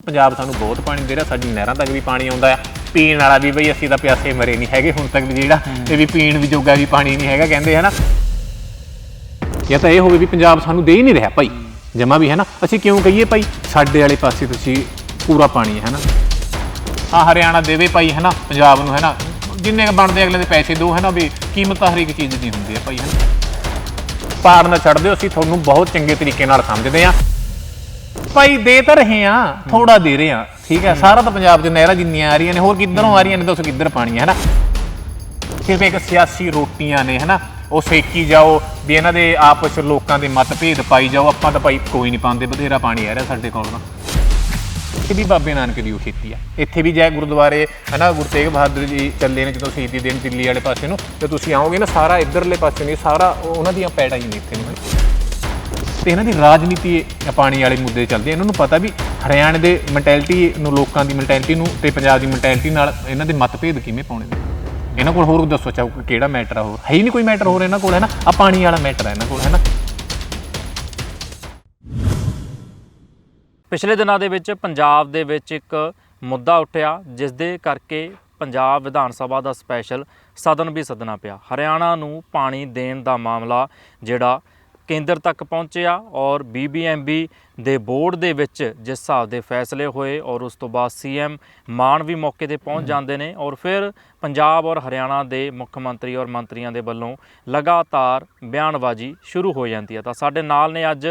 ਪੰਜਾਬ ਸਾਨੂੰ ਬਹੁਤ ਪਾਣੀ ਦੇ ਰਿਹਾ ਸਾਡੀ ਨਹਿਰਾਂ ਤੱਕ ਵੀ ਪਾਣੀ ਆਉਂਦਾ ਆ। ਪੀਣ ਵਾਲਾ ਵੀ ਬਈ ਅਸੀਂ ਤਾਂ ਪਿਆਸੇ ਮਰੇ ਨਹੀਂ ਹੈਗੇ ਹੁਣ ਤੱਕ ਵੀ ਜਿਹੜਾ ਇਹ ਵੀ ਪੀਣ ਵੀ ਜੋਗਾ ਵੀ ਪਾਣੀ ਨਹੀਂ ਹੈਗਾ ਕਹਿੰਦੇ ਹਨਾ? ਜਾਂ ਤਾਂ ਇਹ ਹੋਵੇ ਵੀ ਪੰਜਾਬ ਸਾਨੂੰ ਦੇ ਹੀ ਨਹੀਂ ਰਿਹਾ ਭਾਈ ਜਮਾ ਵੀ ਹੈ ਨਾ ਅਸੀਂ ਕਿਉਂ ਕਹੀਏ ਭਾਈ ਸਾਡੇ ਵਾਲੇ ਪਾਸੇ ਤੁਸੀਂ ਪੂਰਾ ਪਾਣੀ ਹੈ ਨਾ ਹਾਂ ਹਰਿਆਣਾ ਦੇਵੇ ਭਾਈ ਹੈ ਨਾ ਪੰਜਾਬ ਨੂੰ ਹੈ ਨਾ ਜਿੰਨੇ ਕੁ ਬਣਦੇ ਅਗਲੇ ਦੇ ਪੈਸੇ ਦੋ ਹੈ ਨਾ ਵੀ ਕੀਮਤ ਤਾਂ ਹਰ ਇੱਕ ਚੀਜ਼ ਦੀ ਹੁੰਦੀ ਹੈ ਭਾਈ ਹੈ ਨਾ ਪਾੜ ਨਾ ਛੱਡ ਦਿਓ ਅਸੀਂ ਤੁਹਾਨੂੰ ਬਹੁਤ ਚੰਗੇ ਤਰੀਕੇ ਨਾਲ ਸਮਝਦੇ ਆ ਭਾਈ ਦੇ ਤਾਂ ਰਹੇ ਆ, ਥੋੜਾ ਦੇ ਰਹੇ ਆ। ਠੀਕ ਹੈ, ਸਾਰਾ ਤਾਂ ਪੰਜਾਬ 'ਚ ਨਹਿਰਾਂ ਜਿੰਨੀਆਂ ਆ ਰਹੀਆਂ ਨੇ, ਹੋਰ ਕਿੱਧਰੋਂ ਆ ਰਹੀਆਂ ਨੇ ਦੱਸੋ ਕਿੱਧਰ ਪਾਣੀ ਹੈ ਨਾ ਸਿਰਫ ਇੱਕ ਸਿਆਸੀ ਰੋਟੀਆਂ ਨੇ, ਹਨਾ? ਉਹ ਸੇਕੀ ਜਾਓ, ਵੀ ਇਹਨਾਂ ਦੇ ਆਪਸ 'ਚ ਲੋਕਾਂ ਦੇ ਮਤਭੇਦ ਪਾਈ ਜਾਓ, ਆਪਾਂ ਤਾਂ ਭਾਈ ਕੋਈ ਨਹੀਂ ਪਾਉਂਦੇ, ਬਥੇਰਾ ਪਾਣੀ ਆ ਰਿਹਾ ਸਾਡੇ ਕੋਲ ਤਾਂ। ਇਹ ਵੀ ਬਾਬੇ ਨਾਨਕ ਦੀ ਉਹ ਖੇਤੀ ਆ। ਇੱਥੇ ਵੀ ਜੈ ਗੁਰਦੁਆਰੇ, ਹਨਾ, ਗੁਰੂ ਤੇਗ ਬਹਾਦਰ ਜੀ ਚੱਲੇ ਨੇ ਜਦੋਂ ਸ਼ਹੀਦੀ ਦੇਣ ਦਿੱਲੀ ਵਾਲੇ ਪਾਸੇ ਨੂੰ, ਤੇ ਤੁਸੀਂ ਆਓਗੇ ਨਾ, ਸਾਰਾ ਇਧਰਲੇ ਪਾਸੇ ਨੇ ਸਾਰਾ ਉਹਨਾਂ ਦੀਆਂ ਪੈੜਾਂ ਹੀ ਨੇ ਇੱਥੇ ਨੂੰ ਤੇ ਇਹਨਾਂ ਦੀ ਰਾਜਨੀਤੀ ਪਾਣੀ ਵਾਲੇ ਮੁੱਦੇ ਚੱਲਦੇ ਇਹਨਾਂ ਨੂੰ ਪਤਾ ਵੀ ਹਰਿਆਣੇ ਦੇ ਮੈਂਟੈਲਿਟੀ ਨੂੰ, ਲੋਕਾਂ ਦੀ ਮੈਂਟੈਲਿਟੀ ਨੂੰ ਤੇ ਪੰਜਾਬ ਦੀ ਮੈਂਟੈਲਿਟੀ ਨਾਲ ਇਹਨਾਂ ਦੇ ਮਤਭੇਦ ਕਿਵੇਂ ਪਾਉਣੇ ਨੇ। ਇਹਨਾਂ ਕੋਲ ਹੋਰ ਦੱਸੋ ਚਾਹੋ ਕਿਹੜਾ ਮੈਟਰ ਆ ਹੋਰ। ਹੈ ਹੀ ਨਹੀਂ ਕੋਈ ਮੈਟਰ ਹੋਰ ਇਹਨਾਂ ਕੋਲ, ਹੈ ਨਾ? ਆ ਪਾਣੀ ਵਾਲਾ ਮੈਟਰ ਹੈ ਇਹਨਾਂ ਕੋਲ, ਹੈ ਨਾ? ਪਿਛਲੇ ਦਿਨਾਂ ਦੇ ਵਿੱਚ ਪੰਜਾਬ ਦੇ ਵਿੱਚ ਇੱਕ ਮੁੱਦਾ ਉੱਠਿਆ ਜਿਸ ਦੇ ਕਰਕੇ ਪੰਜਾਬ ਵਿਧਾਨ ਸਭਾ ਦਾ ਸਪੈਸ਼ਲ ਸਦਨ ਵੀ ਸੱਦਣਾ ਪਿਆ। ਹਰਿਆਣਾ ਨੂੰ ਪਾਣੀ ਦੇਣ ਦਾ ਮਾਮਲਾ ਜਿਹੜਾ ਕੇਂਦਰ ਤੱਕ ਪਹੁੰਚਿਆ ਔਰ ਬੀਬੀਐਮਬੀ ਦੇ ਬੋਰਡ ਦੇ ਵਿੱਚ ਜਿਸ ਹਿਸਾਬ ਦੇ ਫੈਸਲੇ ਹੋਏ ਔਰ ਉਸ ਤੋਂ ਬਾਅਦ ਸੀਐਮ ਮਾਨ ਵੀ ਮੌਕੇ ਤੇ ਪਹੁੰਚ ਜਾਂਦੇ ਨੇ ਔਰ ਫਿਰ ਪੰਜਾਬ ਔਰ ਹਰਿਆਣਾ ਦੇ ਮੁੱਖ ਮੰਤਰੀ ਔਰ ਮੰਤਰੀਆਂ ਦੇ ਵੱਲੋਂ ਲਗਾਤਾਰ ਬਿਆਨਬਾਜ਼ੀ ਸ਼ੁਰੂ ਹੋ ਜਾਂਦੀ ਹੈ। ਤਾਂ ਸਾਡੇ ਨਾਲ ਨੇ ਅੱਜ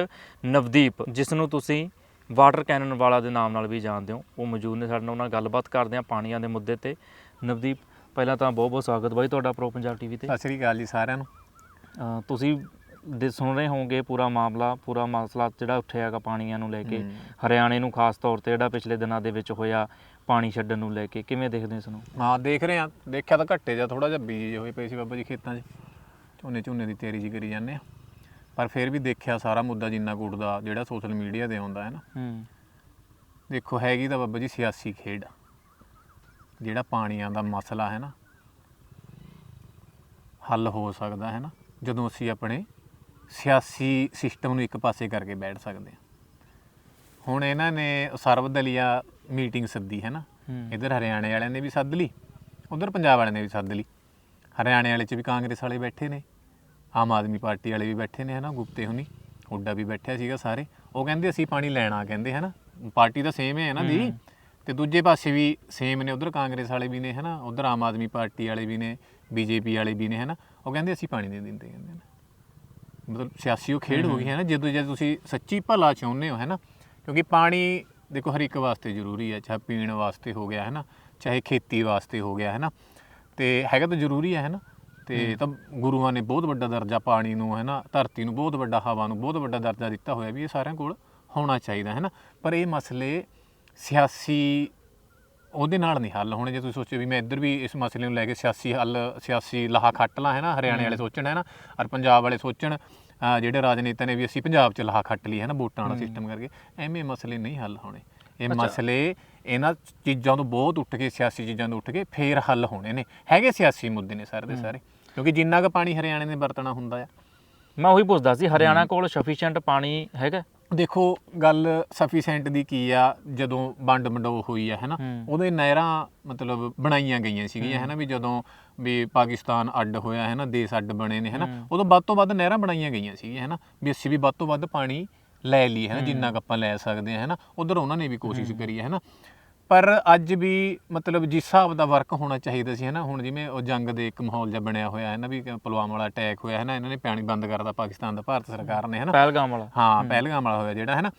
ਨਵਦੀਪ ਜਿਸ ਨੂੰ ਤੁਸੀਂ ਵਾਟਰ ਕੈਨਨ ਵਾਲਾ ਦੇ ਨਾਮ ਨਾਲ ਵੀ ਜਾਣਦੇ ਹੋ। ਉਹ ਮੌਜੂਦ ਨੇ ਸਾਡੇ ਨਾਲ ਉਹਨਾਂ ਨਾਲ ਗੱਲਬਾਤ ਕਰਦੇ ਹਾਂ ਪਾਣੀਆਂ ਦੇ ਮੁੱਦੇ ਤੇ। ਨਵਦੀਪ ਪਹਿਲਾਂ ਤਾਂ ਬਹੁਤ ਬਹੁਤ ਸਵਾਗਤ ਬਾਈ ਤੁਹਾਡਾ ਪ੍ਰੋ ਪੰਜਾਬ ਟੀਵੀ ਤੇ। ਸਤਿ ਸ੍ਰੀ ਅਕਾਲ ਜੀ ਸਾਰਿਆਂ ਨੂੰ। ਤੁਸੀਂ ਦੇ ਸੁਣ ਰਹੇ ਹੋਵੋਗੇ ਪੂਰਾ ਮਾਮਲਾ ਪੂਰਾ ਮਸਲਾ ਜਿਹੜਾ ਉੱਠਿਆ ਹੈਗਾ ਪਾਣੀਆਂ ਨੂੰ ਲੈ ਕੇ। ਹਰਿਆਣੇ ਨੂੰ ਖਾਸ ਤੌਰ ਤੇ ਜਿਹੜਾ ਪਿਛਲੇ ਦਿਨਾਂ ਦੇ ਵਿੱਚ ਹੋਇਆ ਪਾਣੀ ਛੱਡਣ ਨੂੰ ਲੈ ਕੇ ਕਿਵੇਂ ਦੇਖਦੇ ਹੋ ਇਸ ਨੂੰ? ਹਾਂ ਦੇਖ ਰਹੇ ਆ ਦੇਖਿਆ ਤਾਂ ਘੱਟੇ ਜਾਂ ਥੋੜਾ ਜਿਹਾ ਬੀਜ ਹੋਏ ਪਏ ਸੀ ਬਾਬਾ ਜੀ ਖੇਤਾਂ 'ਚ। ਝੋਨੇ ਝੋਨੇ ਦੀ ਤਿਆਰੀ ਜੀ ਕਰੀ ਜਾਂਦੇ ਆ ਪਰ ਫਿਰ ਵੀ ਦੇਖਿਆ ਸਾਰਾ ਮੁੱਦਾ ਜਿੰਨਾ ਕੁ ਉੱਠਦਾ ਜਿਹੜਾ ਸੋਸ਼ਲ ਮੀਡੀਆ ਤੇ ਆਉਂਦਾ ਹੈ ਨਾ। ਹੂੰ। ਦੇਖੋ ਹੈਗੀ ਤਾਂ ਬਾਬਾ ਜੀ ਸਿਆਸੀ ਖੇਡ। ਜਿਹੜਾ ਪਾਣੀਆਂ ਦਾ ਮਸਲਾ ਹੈ ਨਾ ਹੱਲ ਹੋ ਸਕਦਾ ਹੈ ਨਾ ਜਦੋਂ ਅਸੀਂ ਆਪਣੇ ਸਿਆਸੀ ਸਿਸਟਮ ਨੂੰ ਇੱਕ ਪਾਸੇ ਕਰਕੇ ਬੈਠ ਸਕਦੇ ਹਾਂ। ਹੁਣ ਇਹਨਾਂ ਨੇ ਸਰਵਦਲੀਆ ਮੀਟਿੰਗ ਸੱਦੀ ਹੈ ਨਾ? ਹੂੰ। ਇਧਰ ਹਰਿਆਣੇ ਵਾਲਿਆਂ ਨੇ ਵੀ ਸੱਦ ਲਈ ਉਧਰ ਪੰਜਾਬ ਵਾਲਿਆਂ ਨੇ ਵੀ ਸੱਦ ਲਈ। ਹਰਿਆਣੇ ਵਾਲੇ ਚ ਵੀ ਕਾਂਗਰਸ ਵਾਲੇ ਬੈਠੇ ਨੇ ਆਮ ਆਦਮੀ ਪਾਰਟੀ ਵਾਲੇ ਵੀ ਬੈਠੇ ਨੇ ਹਨਾ ਗੁਪਤੇ ਹੁਣੀ ਹੁੱਡਾ ਵੀ ਬੈਠਿਆ ਸੀਗਾ ਸਾਰੇ। ਉਹ ਕਹਿੰਦੇ ਅਸੀਂ ਪਾਣੀ ਲੈਣਾ ਕਹਿੰਦੇ ਹਨਾ ਪਾਰਟੀ ਤਾਂ ਸੇਮ ਹੈ ਨਾ ਦੀ। ਤੇ ਦੂਜੇ ਪਾਸੇ ਵੀ ਸੇਮ ਨੇ ਉਧਰ ਕਾਂਗਰਸ ਵਾਲੇ ਵੀ ਨੇ ਹਨਾ ਉਧਰ ਆਮ ਆਦਮੀ ਪਾਰਟੀ ਵਾਲੇ ਵੀ ਨੇ ਬੀਜੇਪੀ ਵਾਲੇ ਵੀ ਨੇ ਹਨਾ ਉਹ ਕਹਿੰਦੇ ਅਸੀਂ ਪਾਣੀ ਨਹੀਂ ਦਿੰਦੇ ਕਹਿੰਦੇ ਨੇ। ਮਤਲਬ ਸਿਆਸੀ ਉਹ ਖੇਡ ਹੋ ਗਈ ਹੈ। ਨਾ ਜਦੋਂ ਜੇ ਤੁਸੀਂ ਸੱਚੀ ਭਲਾ ਚਾਹੁੰਦੇ ਹੋ ਹੈ ਨਾ? ਕਿਉਂਕਿ ਪਾਣੀ ਦੇਖੋ ਹਰ ਇੱਕ ਵਾਸਤੇ ਜ਼ਰੂਰੀ ਹੈ ਚਾਹੇ ਪੀਣ ਵਾਸਤੇ ਹੋ ਗਿਆ ਹੈ ਨਾ? ਚਾਹੇ ਖੇਤੀ ਵਾਸਤੇ ਹੋ ਗਿਆ ਹੈ ਨਾ? ਤੇ ਹੈਗਾ ਤਾਂ ਜ਼ਰੂਰੀ ਹੈ ਹੈ ਨਾ? ਤੇ ਤਾਂ ਗੁਰੂਆਂ ਨੇ ਬਹੁਤ ਵੱਡਾ ਦਰਜਾ ਪਾਣੀ ਨੂੰ ਹੈ ਨਾ? ਧਰਤੀ ਨੂੰ ਬਹੁਤ ਵੱਡਾ ਹਵਾ ਨੂੰ ਬਹੁਤ ਵੱਡਾ ਦਰਜਾ ਦਿੱਤਾ ਹੋਇਆ ਵੀ ਇਹ ਸਾਰਿਆਂ ਕੋਲ ਹੋਣਾ ਚਾਹੀਦਾ ਹੈ ਨਾ? ਪਰ ਇਹ ਮਸਲੇ ਸਿਆਸੀ ਉਹਦੇ ਨਾਲ ਨਹੀਂ ਹੱਲ ਹੋਣੇ ਜੇ ਤੁਸੀਂ ਸੋਚੋ ਵੀ ਮੈਂ ਇੱਧਰ ਵੀ ਇਸ ਮਸਲੇ ਨੂੰ ਲੈ ਕੇ ਸਿਆਸੀ ਹੱਲ ਸਿਆਸੀ ਲਾਹਾ ਖੱਟ ਲਾਂ ਹੈ ਨਾ ਹਰਿਆਣੇ ਵਾਲੇ ਸੋਚਣ ਹੈ ਨਾ ਔਰ ਪੰਜਾਬ ਵਾਲੇ ਸੋਚਣ ਜਿਹੜੇ ਰਾਜਨੇਤਾ ਨੇ ਵੀ ਅਸੀਂ ਪੰਜਾਬ 'ਚ ਲਾਹਾ ਖੱਟ ਲਈ ਹੈ ਨਾ ਵੋਟਾਂ ਵਾਲਾ ਸਿਸਟਮ ਕਰਕੇ ਐਵੇਂ ਮਸਲੇ ਨਹੀਂ ਹੱਲ ਹੋਣੇ। ਇਹ ਮਸਲੇ ਇਹਨਾਂ ਚੀਜ਼ਾਂ ਤੋਂ ਬਹੁਤ ਉੱਠ ਕੇ ਸਿਆਸੀ ਚੀਜ਼ਾਂ ਤੋਂ ਉੱਠ ਕੇ ਫੇਰ ਹੱਲ ਹੋਣੇ ਨੇ। ਹੈਗੇ ਸਿਆਸੀ ਮੁੱਦੇ ਨੇ ਸਾਰੇ ਦੇ ਸਾਰੇ ਕਿਉਂਕਿ ਜਿੰਨਾ ਕੁ ਪਾਣੀ ਹਰਿਆਣੇ ਨੇ ਵਰਤਣਾ ਹੁੰਦਾ ਆ। ਮੈਂ ਉਹੀ ਪੁੱਛਦਾ ਸੀ ਹਰਿਆਣਾ ਕੋਲ ਸਫੀਸ਼ੀਐਂਟ ਪਾਣੀ ਹੈਗਾ? ਦੇਖੋ ਗੱਲ ਸਫੀਸ਼ੈਂਟ ਦੀ ਕੀ ਆ? ਜਦੋਂ ਵੰਡ ਵੰਡੋ ਹੋਈ ਆ ਹੈਨਾ। ਉਹਦੇ ਨਹਿਰਾਂ ਮਤਲਬ ਬਣਾਈਆਂ ਗਈਆਂ ਸੀਗੀਆਂ ਹੈਨਾ? ਵੀ ਜਦੋਂ ਵੀ ਪਾਕਿਸਤਾਨ ਅੱਡ ਹੋਇਆ ਹੈਨਾ? ਦੇਸ਼ ਅੱਡ ਬਣੇ ਨੇ ਹੈਨਾ? ਉਦੋਂ ਵੱਧ ਤੋਂ ਵੱਧ ਨਹਿਰਾਂ ਬਣਾਈਆਂ ਗਈਆਂ ਸੀਗੀਆਂ ਹੈਨਾ? ਵੀ ਅਸੀਂ ਵੀ ਵੱਧ ਤੋਂ ਵੱਧ ਪਾਣੀ ਲੈ ਲਈਏ ਹੈਨਾ? ਜਿੰਨਾ ਕੁ ਆਪਾਂ ਲੈ ਸਕਦੇ ਹਾਂ ਹੈਨਾ? ਉਧਰ ਉਹਨਾਂ ਨੇ ਵੀ ਕੋਸ਼ਿਸ਼ ਕਰੀ ਹੈ ਹੈਨਾ? ਪਰ ਅੱਜ ਵੀ ਮਤਲਬ ਜਿਸ ਹਿਸਾਬ ਦਾ ਵਰਕ ਹੋਣਾ ਚਾਹੀਦਾ ਸੀ ਹੈਨਾ ਹੁਣ ਜਿਵੇਂ ਉਹ ਜੰਗ ਦੇ ਇੱਕ ਮਾਹੌਲ ਜਿਹਾ ਬਣਿਆ ਹੋਇਆ ਹੈ ਨਾ ਵੀ ਪੁਲਵਾਮਾ ਵਾਲਾ ਅਟੈਕ ਹੋਇਆ ਹੈ ਨਾ ਇਹਨਾਂ ਨੇ ਪਾਣੀ ਬੰਦ ਕਰਤਾ ਪਾਕਿਸਤਾਨ ਦਾ ਭਾਰਤ ਸਰਕਾਰ ਨੇ ਹੈਨਾ। ਪਹਿਲਗਾਮ ਵਾਲਾ। ਹਾਂ ਪਹਿਲਗਾਮ ਵਾਲਾ ਹੋਇਆ ਜਿਹੜਾ ਹੈ ਨਾ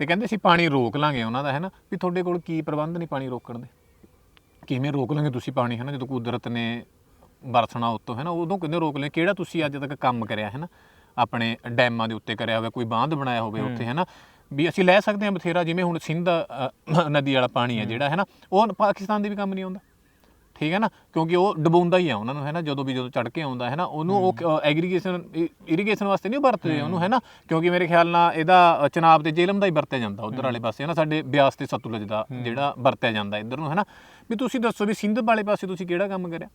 ਤੇ ਕਹਿੰਦੇ ਸੀ ਪਾਣੀ ਰੋਕ ਲਾਂਗੇ ਉਹਨਾਂ ਦਾ ਹੈ ਨਾ ਵੀ ਤੁਹਾਡੇ ਕੋਲ ਕੀ ਪ੍ਰਬੰਧ ਨਹੀਂ ਪਾਣੀ ਰੋਕਣ ਦੇ? ਕਿਵੇਂ ਰੋਕ ਲਾਂਗੇ ਤੁਸੀਂ ਪਾਣੀ ਹੈ ਨਾ ਜਦੋਂ ਕੁਦਰਤ ਨੇ ਵਰਸਣਾ ਉੱਤੋਂ ਹੈ ਨਾ ਉਦੋਂ ਕਿੰਨੇ ਰੋਕ ਲਿਆ ਕਿਹੜਾ ਤੁਸੀਂ ਅੱਜ ਤੱਕ ਕੰਮ ਕਰਿਆ ਹੈ ਨਾ ਆਪਣੇ ਡੈਮਾਂ ਦੇ ਉੱਤੇ ਕਰਿਆ ਹੋਵੇ ਕੋਈ ਬਾਂਧ ਬਣਾਇਆ ਹੋਵੇ ਉੱਥੇ ਹੈ ਨਾ ਵੀ ਅਸੀਂ ਲੈ ਸਕਦੇ ਹਾਂ ਬਥੇਰਾ ਜਿਵੇਂ ਹੁਣ ਸਿੰਧ ਅ, ਨਦੀ ਵਾਲਾ ਪਾਣੀ ਹੈ ਜਿਹੜਾ ਹੈ ਨਾ ਉਹ ਪਾਕਿਸਤਾਨ ਦੇ ਵੀ ਕੰਮ ਨਹੀਂ ਆਉਂਦਾ। ਠੀਕ ਹੈ ਨਾ? ਕਿਉਂਕਿ ਉਹ ਡਬੋਂਦਾ ਹੀ ਆ ਉਹਨਾਂ ਨੂੰ ਹੈ ਨਾ ਜਦੋਂ ਵੀ ਜਦੋਂ ਚੜ ਕੇ ਆਉਂਦਾ ਹੈ ਨਾ ਉਹਨੂੰ ਉਹ ਐਗਰੀਗੇਸ਼ਨ ਇਰੀਗੇਸ਼ਨ ਵਾਸਤੇ ਨਹੀਂ ਵਰਤਦੇ ਉਹਨੂੰ ਹੈ ਨਾ ਕਿਉਂਕਿ ਮੇਰੇ ਖਿਆਲ ਨਾਲ ਇਹਦਾ ਅ, ਚਨਾਬ ਤੇ ਜੇਲਮ ਦਾ ਹੀ ਵਰਤਿਆ ਜਾਂਦਾ ਉਧਰ ਵਾਲੇ ਪਾਸੇ ਹੈ ਨਾ ਸਾਡੇ ਬਿਆਸ ਤੇ ਸਤਲੁਜ ਦਾ ਜਿਹੜਾ ਵਰਤਿਆ ਜਾਂਦਾ ਇੱਧਰ ਨੂੰ ਹੈ ਨਾ ਵੀ ਤੁਸੀਂ ਦੱਸੋ ਵੀ ਸਿੰਧ ਵਾਲੇ ਪਾਸੇ ਤੁਸੀਂ ਕਿਹੜਾ ਕੰਮ ਕਰਿਆ?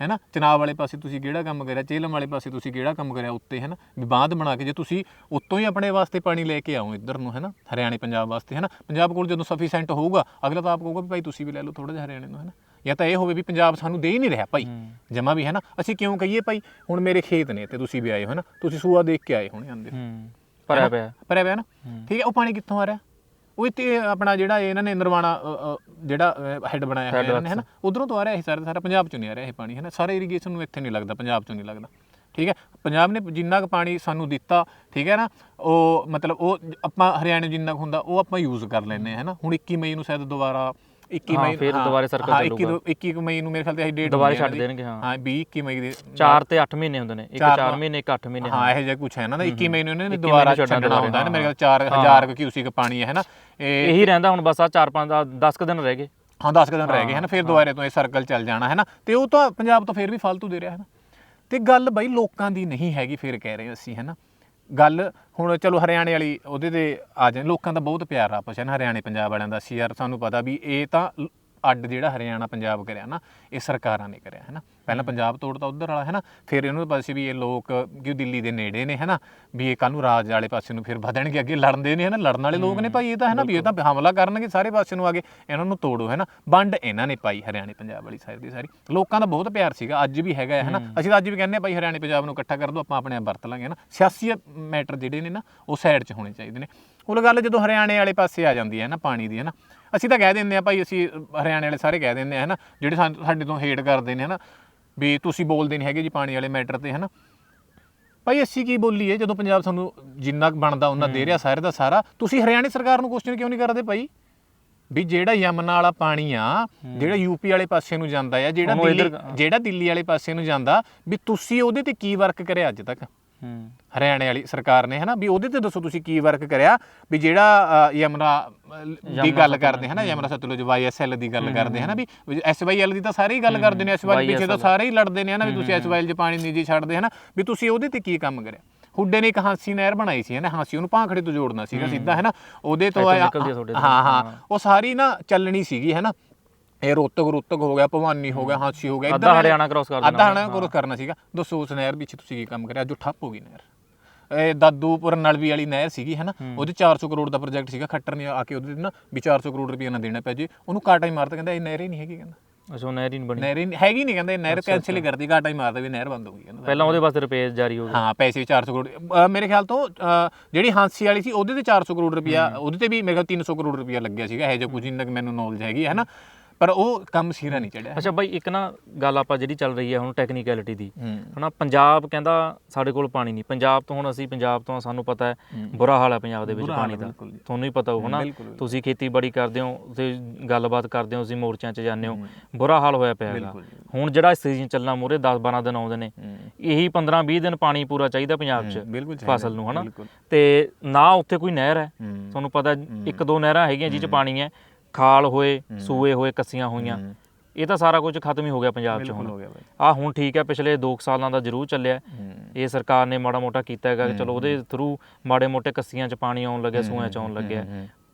ਹੈਨਾ? ਚਨਾਬ ਵਾਲੇ ਪਾਸੇ ਤੁਸੀਂ ਕਿਹੜਾ ਕੰਮ ਕਰਿਆ? ਚੇਲਮ ਵਾਲੇ ਪਾਸੇ ਤੁਸੀਂ ਕਿਹੜਾ ਕੰਮ ਕਰਿਆ ਉੱਤੇ ਹੈਨਾ? ਵੀ ਬਾਂਧ ਬਣਾ ਕੇ ਜੇ ਤੁਸੀਂ ਉੱਤੋਂ ਹੀ ਆਪਣੇ ਵਾਸਤੇ ਪਾਣੀ ਲੈ ਕੇ ਆਓ ਇੱਧਰ ਨੂੰ ਹੈਨਾ? ਹਰਿਆਣੇ ਪੰਜਾਬ ਵਾਸਤੇ ਹੈਨਾ? ਪੰਜਾਬ ਕੋਲ ਜਦੋਂ ਸਫੀਸ਼ੈਂਟ ਹੋਊਗਾ ਅਗਲਾ ਤਾਂ ਆਪ ਕਹੂਗਾ ਵੀ ਭਾਈ ਤੁਸੀਂ ਵੀ ਲੈ ਲਓ ਥੋੜਾ ਜਿਹਾ ਹਰਿਆਣੇ ਨੂੰ ਹੈਨਾ? ਜਾਂ ਤਾਂ ਇਹ ਹੋਵੇ ਵੀ ਪੰਜਾਬ ਸਾਨੂੰ ਦੇ ਹੀ ਨਹੀਂ ਰਿਹਾ ਭਾਈ। ਜਮਾ ਵੀ ਹੈ ਨਾ ਅਸੀਂ ਕਿਉਂ ਕਹੀਏ ਭਾਈ? ਹੁਣ ਮੇਰੇ ਖੇਤ ਨੇ ਤੇ ਤੁਸੀਂ ਵੀ ਆਏ ਹੋ ਨਾ ਤੁਸੀਂ ਸੂਆ ਦੇਖ ਕੇ ਆਏ ਹੋਣੇ ਆਂਦੇ। ਹੂੰ। ਭਰਿਆ ਪਿਆ। ਭਰਿਆ ਪਿਆ ਨਾ ਠੀਕ ਹੈ ਉਹ ਪਾਣੀ ਕਿੱਥੋਂ ਆ ਰਿਹਾ? ਉਹ ਇੱਥੇ ਆਪਣਾ ਜਿਹੜਾ ਇਹਨਾਂ ਨੇ ਨਿਰਵਾਣਾ ਜਿਹੜਾ ਹੈੱਡ ਬਣਾਇਆ ਹੋਇਆ ਇਹਨਾਂ ਨੇ ਹੈ ਨਾ ਉਧਰੋਂ ਤੋਂ ਆ ਰਿਹਾ ਇਹ ਸਾਰਾ ਸਾਰਾ ਪੰਜਾਬ ਚੋਂ ਨਹੀਂ ਆ ਰਿਹਾ ਇਹ ਪਾਣੀ ਹੈ ਨਾ ਸਾਰਾ ਇਰੀਗੇਸ਼ਨ ਨੂੰ ਇੱਥੇ ਨਹੀਂ ਲੱਗਦਾ ਪੰਜਾਬ ਚੋਂ ਨਹੀਂ ਲੱਗਦਾ। ਠੀਕ ਹੈ? ਪੰਜਾਬ ਨੇ ਜਿੰਨਾ ਕੁ ਪਾਣੀ ਸਾਨੂੰ ਦਿੱਤਾ ਠੀਕ ਹੈ ਨਾ? ਉਹ ਮਤਲਬ ਉਹ ਆਪਾਂ ਹਰਿਆਣੇ ਜਿੰਨਾ ਕੁ ਹੁੰਦਾ ਉਹ ਆਪਾਂ ਯੂਜ਼ ਕਰ ਲੈਂਦੇ ਹਾਂ ਨਾ ਹੁਣ 21 ਮਈ ਨੂੰ ਸ਼ਾਇਦ ਦੁਬਾਰਾ 21 ਹਾਂ, ਮਈ ਫਿਰ ਦੁਬਾਰੇ ਹਾਂ, ਚੱਲੂਗਾ। 21 21 ਮਈ ਨੂੰ ਮੇਰੇ ਖਿਆਲ ਤੇ ਇਹ ਡੇਟ ਦੁਬਾਰੇ ਛੱਡ ਦੇਣਗੇ ਹਾਂ। ਹਾਂ 20 21 ਮਈ ਦੇ। 4 ਤੇ 8 ਮਹੀਨੇ ਹੁੰਦੇ ਨੇ। ਇੱਕ ਚਾਰ 4 ਮਹੀਨੇ ਇੱਕ 8 ਮਹੀਨੇ ਹਾਂ ਇਹ ਜਿਹਾ ਕੁਝ ਹੈ ਨਾ 21 ਮਈ ਨੂੰ ਇਹਨਾਂ ਨੇ 21 ਦੁਬਾਰਾ ਛੱਡਣਾ ਹੁੰਦਾ ਹੈ ਨਾ ਮੇਰੇ ਖਿਆਲ 4000 ਕਿਊਸਿਕ ਪਾਣੀ ਹੈ ਨਾ? ਇਹ ਇਹੀ ਰਹਿੰਦਾ ਹੁਣ ਬਸ ਆ 4 5 10 ਕ ਦਿਨ ਰਹਿ ਗਏ। ਹਾਂ 10 ਕੁ ਦਿਨ ਰਹਿ ਗਏ ਹਨ ਫਿਰ ਦੁਬਾਰੇ ਤੋਂ ਇਹ ਸਰਕਲ ਚੱਲ ਜਾਣਾ ਹੈ ਨਾ? ਤੇ ਉਹ ਤਾਂ ਪੰਜਾਬ ਤੋਂ ਫਿਰ ਵੀ ਫालतू ਦੇ ਰਿਹਾ ਹੈ ਨਾ? ਤੇ ਗੱਲ ਬਈ ਲੋਕਾਂ ਦੀ ਨਹੀਂ ਹੈਗੀ ਫਿਰ ਕਹਿ ਰਹੇ ਅਸੀਂ ਹੈ ਨਾ? ਗੱਲ, ਹੁਣ ਚਲੋ ਹਰਿਆਣੇ ਵਾਲੀ ਉਹਦੇ ਤੇ ਆ ਜਾਣ। ਲੋਕਾਂ ਦਾ ਬਹੁਤ ਪਿਆਰ ਆ ਆਪਸ ਹੈ ਨਾ? ਹਰਿਆਣੇ ਪੰਜਾਬ ਵਾਲਿਆਂ ਦਾ। ਸੀ ਯਾਰ ਸਾਨੂੰ ਪਤਾ ਵੀ ਇਹ ਤਾਂ ਅੱਡ ਜਿਹੜਾ ਹਰਿਆਣਾ ਪੰਜਾਬ ਕਰਿਆ ਨਾ, ਇਹ ਸਰਕਾਰਾਂ ਨੇ ਕਰਿਆ, ਹੈ ਨਾ? ਪਹਿਲਾਂ ਪੰਜਾਬ ਤੋੜਤਾ ਉਧਰ ਵਾਲਾ ਹੈ ਨਾ ਫਿਰ ਇਹਨੂੰ ਪਤਾ ਸੀ ਵੀ ਇਹ ਲੋਕ ਕਿਉਂ ਦਿੱਲੀ ਦੇ ਨੇੜੇ ਨੇ ਹੈ ਨਾ ਵੀ ਇਹ ਕੱਲ ਨੂੰ ਰਾਜ ਵਾਲੇ ਪਾਸੇ ਨੂੰ ਫਿਰ ਵਧਣਗੇ ਅੱਗੇ ਲੜਦੇ ਨੇ ਹੈ ਨਾ ਲੜਨ ਵਾਲੇ ਲੋਕ ਨੇ ਭਾਈ ਇਹ ਤਾਂ ਹੈ ਨਾ ਵੀ ਇਹ ਤਾਂ ਹਮਲਾ ਕਰਨਗੇ ਸਾਰੇ ਪਾਸੇ ਨੂੰ ਆ ਕੇ। ਇਹਨਾਂ ਨੂੰ ਤੋੜੋ ਹੈ ਨਾ ਵੰਡ ਇਹਨਾਂ ਨੇ ਪਾਈ ਹਰਿਆਣੇ ਪੰਜਾਬ ਵਾਲੀ ਸਾਈਡ ਦੀ ਸਾਰੀ। ਲੋਕਾਂ ਦਾ ਬਹੁਤ ਪਿਆਰ ਸੀਗਾ ਅੱਜ ਵੀ ਹੈਗਾ ਹੈ। ਨਾ ਅਸੀਂ ਤਾਂ ਅੱਜ ਵੀ ਕਹਿੰਦੇ ਆ ਭਾਈ ਹਰਿਆਣੇ ਪੰਜਾਬ ਨੂੰ ਇਕੱਠਾ ਕਰ ਦੋ ਆਪਾਂ ਆਪਣੇ ਆਪ ਵਰਤ ਲਾਂਗੇ ਹੈ ਨਾ ਸਿਆਸੀ ਮੈਟਰ ਜਿਹੜੇ ਨੇ ਨਾ ਉਹ ਸਾਈਡ 'ਚ ਹੋਣੇ ਚਾਹੀਦੇ ਨੇ। ਉਹ ਗੱਲ ਜਦੋਂ ਹਰਿਆਣੇ ਵਾਲੇ ਪਾਸੇ ਆ ਜਾਂਦੀ ਹੈ ਨਾ ਪਾਣੀ ਦੀ ਹੈ ਨਾ ਅਸੀਂ ਤਾਂ ਕਹਿ ਦਿੰਦੇ ਆ ਭਾਈ ਅਸੀਂ ਹਰਿਆਣੇ ਵਾਲੇ ਸਾਰੇ ਕਹਿ ਦਿੰਦੇ ਆ ਹੈ ਨਾ ਜਿਹੜੇ ਸਾਡੇ ਤੋਂ ਹੇਟ ਕਰਦੇ ਨੇ ਹੈ ਨਾ ਵੀ ਤੁਸੀਂ ਬੋਲਦੇ ਨਹੀਂ ਹੈਗੇ ਜੀ ਪਾਣੀ ਵਾਲੇ ਮੈਟਰ ਤੇ ਹੈ ਨਾ ਭਾਈ ਅਸੀਂ ਕੀ ਬੋਲੀਏ? ਜਦੋਂ ਪੰਜਾਬ ਸਾਨੂੰ ਜਿੰਨਾ ਕੁ ਬਣਦਾ ਉਹਨਾਂ ਦੇ ਰਿਹਾ ਸਾਰੇ ਦਾ ਸਾਰਾ। ਤੁਸੀਂ ਹਰਿਆਣੇ ਸਰਕਾਰ ਨੂੰ ਕੁਐਸਚਨ ਕਿਉਂ ਨਹੀਂ ਕਰਦੇ ਭਾਈ? ਵੀ ਜਿਹੜਾ ਯਮਨਾ ਵਾਲਾ ਪਾਣੀ ਆ ਜਿਹੜਾ ਯੂਪੀ ਵਾਲੇ ਪਾਸੇ ਨੂੰ ਜਾਂਦਾ ਆ ਜਿਹੜਾ ਦਿੱਲੀ ਜਿਹੜਾ ਦਿੱਲੀ ਵਾਲੇ ਪਾਸੇ ਨੂੰ ਜਾਂਦਾ ਵੀ ਤੁਸੀਂ ਉਹਦੇ ਤੇ ਕੀ ਵਰਕ ਕਰਿਆ ਅੱਜ ਤੱਕ? ਹੂੰ ਹਰਿਆਣੇ ਵਾਲੀ ਸਰਕਾਰ ਨੇ ਹਨਾ? ਵੀ ਉਹਦੇ ਤੇ ਦੱਸੋ ਤੁਸੀਂ ਕੀ ਵਰਕ ਕਰਿਆ? ਵੀ ਜਿਹੜਾ ਅ, ਯਮਨਾ ਅ, ਦੀ ਗੱਲ ਕਰਦੇ ਹਨਾ? ਯਮਨਾ ਸਤਲੁਜ ਵਾਈਐਸਐਲ ਦੀ ਗੱਲ ਕਰਦੇ ਹਨਾ? ਵੀ ਐਸਵਾਈਐਲ ਦੀ ਤਾਂ ਸਾਰੇ ਹੀ ਗੱਲ ਕਰਦੇ ਨੇ ਐਸਵਾਈਐਲ ਪਿੱਛੇ ਤਾਂ ਸਾਰੇ ਹੀ ਲੜਦੇ ਨੇ ਹਨਾ? ਵੀ ਤੁਸੀਂ ਐਸਵਾਈਐਲ 'ਚ ਪਾਣੀ ਨਹੀਂ ਜੀ ਛੱਡਦੇ ਹਨਾ? ਵੀ ਤੁਸੀਂ ਉਹਦੇ ਤੇ ਕੀ ਕੰਮ ਕਰਿਆ? ਹੁੱਡੇ ਨੇ ਇੱਕ ਹਾਂਸੀ ਨਹਿਰ ਬਣਾਈ ਸੀ ਹਨਾ? ਹਾਂਸੀ ਉਹਨੂੰ ਭਾਂਖੜੇ ਤੋਂ ਜੋੜਨਾ ਸੀਗਾ ਸਿੱਧਾ ਹਨਾ? ਉਹਦੇ ਤੋਂ ਆਇਆ- ਨਿਕਲਦੀ ਆ ਤੁਹਾਡੇ ਤੋਂ। ਹਾਂ। ਹਾਂ। ਉਹ ਸਾਰੀ ਨਾ ਚੱਲਣੀ ਸੀਗੀ ਹਨਾ? ਇਹ ਰੋਤਕ ਰੋਤਕ ਹੋ ਗਿਆ ਭਵਾਨੀ ਹੋ ਗਿਆ ਹਾਂਸੀ ਹੋ ਗਿਆ ਅੱਧਾ ਹਰਿਆਣਾ cross ਕਰ ਦੇਣਾ ਅੱਧਾ ਹਰਿਆਣਾ ਕ੍ਰੋਸ ਕਰਨਾ ਸੀਗਾ। ਦੱਸੋ ਉਸ ਨਹਿਰ ਪਿੱਛੇ ਤੁਸੀਂ ਕੀ ਕੰਮ ਕਰਿਆ? ਜੋ ਠੱਪ ਹੋ ਗਈ ਨਹਿਰ। ਇਹ ਦਾਦੂਪੁਰ ਨਲਵੀ ਵਾਲੀ ਨਹਿਰ ਸੀਗੀ ਹਨਾ? ਉਹਦੇ 400 ਕਰੋੜ ਦਾ ਪ੍ਰੋਜੈਕਟ ਸੀਗਾ ਖੱਟਰ ਨੇ ਆ ਕੇ ਉਹਦੇ ਨਾ ਵੀ 400 ਕਰੋੜ ਰੁਪਏ ਨਾ ਦੇਣਾ ਪਿਆ ਜੀ। ਉਹਨੂੰ ਕਾਟਾ ਹੀ ਮਾਰਤਾ ਕਹਿੰਦਾ ਇਹ ਨਹਿਰ ਹੀ ਨਹੀਂ ਹੈਗੀ ਕਹਿੰਦਾ। ਉਹ ਨਹਿਰ ਹੀ ਨਹੀਂ ਬਣੀ। ਨਹਿਰ ਹੀ ਹੈਗੀ ਨਹੀਂ ਕਹਿੰਦਾ ਇਹ ਨਹਿਰ ਕੈਂਸਲ ਹੀ ਕਰਦੀ ਕਾਟਾ ਹੀ ਮਾਰਦਾ ਵੀ ਨਹਿਰ ਬੰਦ ਹੋ ਗਈ ਕਹਿੰਦਾ। ਪਹਿਲਾਂ ਉਹਦੇ ਵਾਸਤੇ ਰੁਪਏ ਜਾਰੀ ਹੋ ਗਏ। ਹਾਂ ਪੈਸੇ ਵੀ 400 ਕਰੋੜ ਮੇਰੇ ਖਿਆਲ ਤੋਂ ਜਿਹੜੀ ਹਾਂਸੀ ਵਾਲੀ ਸੀ ਉਹਦੇ ਤੇ 400 ਕਰੋੜ ਰੁਪਇਆ ਉਹਦੇ ਤੇ ਵੀ ਮੇਰੇ ਖਿਆਲ 300 ਕਰੋੜ ਰੁਪਇਆ ਲੱਗਿਆ ਸੀਗਾ ਇਹ ਜੋ ਕੁਝ ਇੰਨਾ ਮੈਨੂੰ ਨੌਲੇਜ ਹੈਗੀ ਹੈ ਨਾ ਪਰ ਉਹ ਕੰਮ ਸਿਰਾ ਨਹੀਂ ਚੜਿਆ। ਅੱਛਾ ਬਾਈ ਇੱਕ ਨਾ ਗੱਲ ਆਪਾਂ ਜਿਹੜੀ ਚੱਲ ਰਹੀ ਹੈ ਹੁਣ ਟੈਕਨੀਕੈਲਿਟੀ ਦੀ। ਹਨਾ ਪੰਜਾਬ ਕਹਿੰਦਾ ਸਾਡੇ ਕੋਲ ਪਾਣੀ ਨਹੀਂ। ਪੰਜਾਬ ਤੋਂ ਹੁਣ ਅਸੀਂ ਪੰਜਾਬ ਤੋਂ ਸਾਨੂੰ ਪਤਾ ਹੈ ਬੁਰਾ ਹਾਲ ਹੈ ਪੰਜਾਬ ਦੇ ਵਿੱਚ ਪਾਣੀ ਦਾ। ਤੁਹਾਨੂੰ ਹੀ ਪਤਾ ਹੋ ਹਨਾ। ਤੁਸੀਂ ਖੇਤੀਬਾੜੀ ਕਰਦੇ ਹੋ ਤੇ ਗੱਲਬਾਤ ਕਰਦੇ ਹੋ ਤੁਸੀਂ ਮੋਰਚਿਆਂ 'ਚ ਜਾਂਦੇ ਹੋ ਬੁਰਾ ਹਾਲ ਹੋਇਆ ਪਿਆ ਹੈਗਾ। ਹੁਣ ਜਿਹੜਾ ਸੀਜ਼ਨ ਚੱਲਣਾ ਮੂਰੇ 10 12 ਦਿਨ ਆਉਂਦੇ ਨੇ। ਇਹੀ 15 20 ਦਿਨ ਪਾਣੀ ਪੂਰਾ ਚਾਹੀਦਾ ਪੰਜਾਬ 'ਚ ਫਸਲ ਨੂੰ ਹਨਾ। ਤੇ ਨਾ ਉੱਥੇ ਕੋਈ ਨਹਿਰ ਹੈ। ਹੂੰ। ਤੁਹਾਨੂੰ ਪਤਾ ਇੱਕ ਦੋ ਨਹਿਰਾਂ ਹੈਗੀਆਂ ਜਿਹ 'ਚ ਪਾਣੀ ਹੈ। ਖਾਲ ਹੋਏ ਸੂਏ ਹੋਏ ਕੱਸੀਆਂ ਹੋਈਆਂ। ਹੂੰ। ਇਹ ਤਾਂ ਸਾਰਾ ਕੁਝ ਖਤਮ ਹੀ ਹੋ ਗਿਆ ਪੰਜਾਬ 'ਚ ਹੋ ਹੁਣ ਆ ਹੁਣ ਠੀਕ ਹੈ ਪਿਛਲੇ 2 ਸਾਲਾਂ ਦਾ ਜ਼ਰੂਰ ਚੱਲਿਆ। ਹੂੰ। ਇਹ ਸਰਕਾਰ ਨੇ ਮਾੜਾ ਮੋਟਾ ਕੀਤਾ ਹੈਗਾ ਕਿ ਚਲੋ ਉਹਦੇ ਥਰੂ ਮਾੜੇ ਮੋਟੇ ਕੱਸੀਆਂ 'ਚ ਪਾਣੀ ਆਉਣ ਲੱਗਿਆ ਸੂਆਂ 'ਚ ਆਉਣ ਲੱਗਿਆ।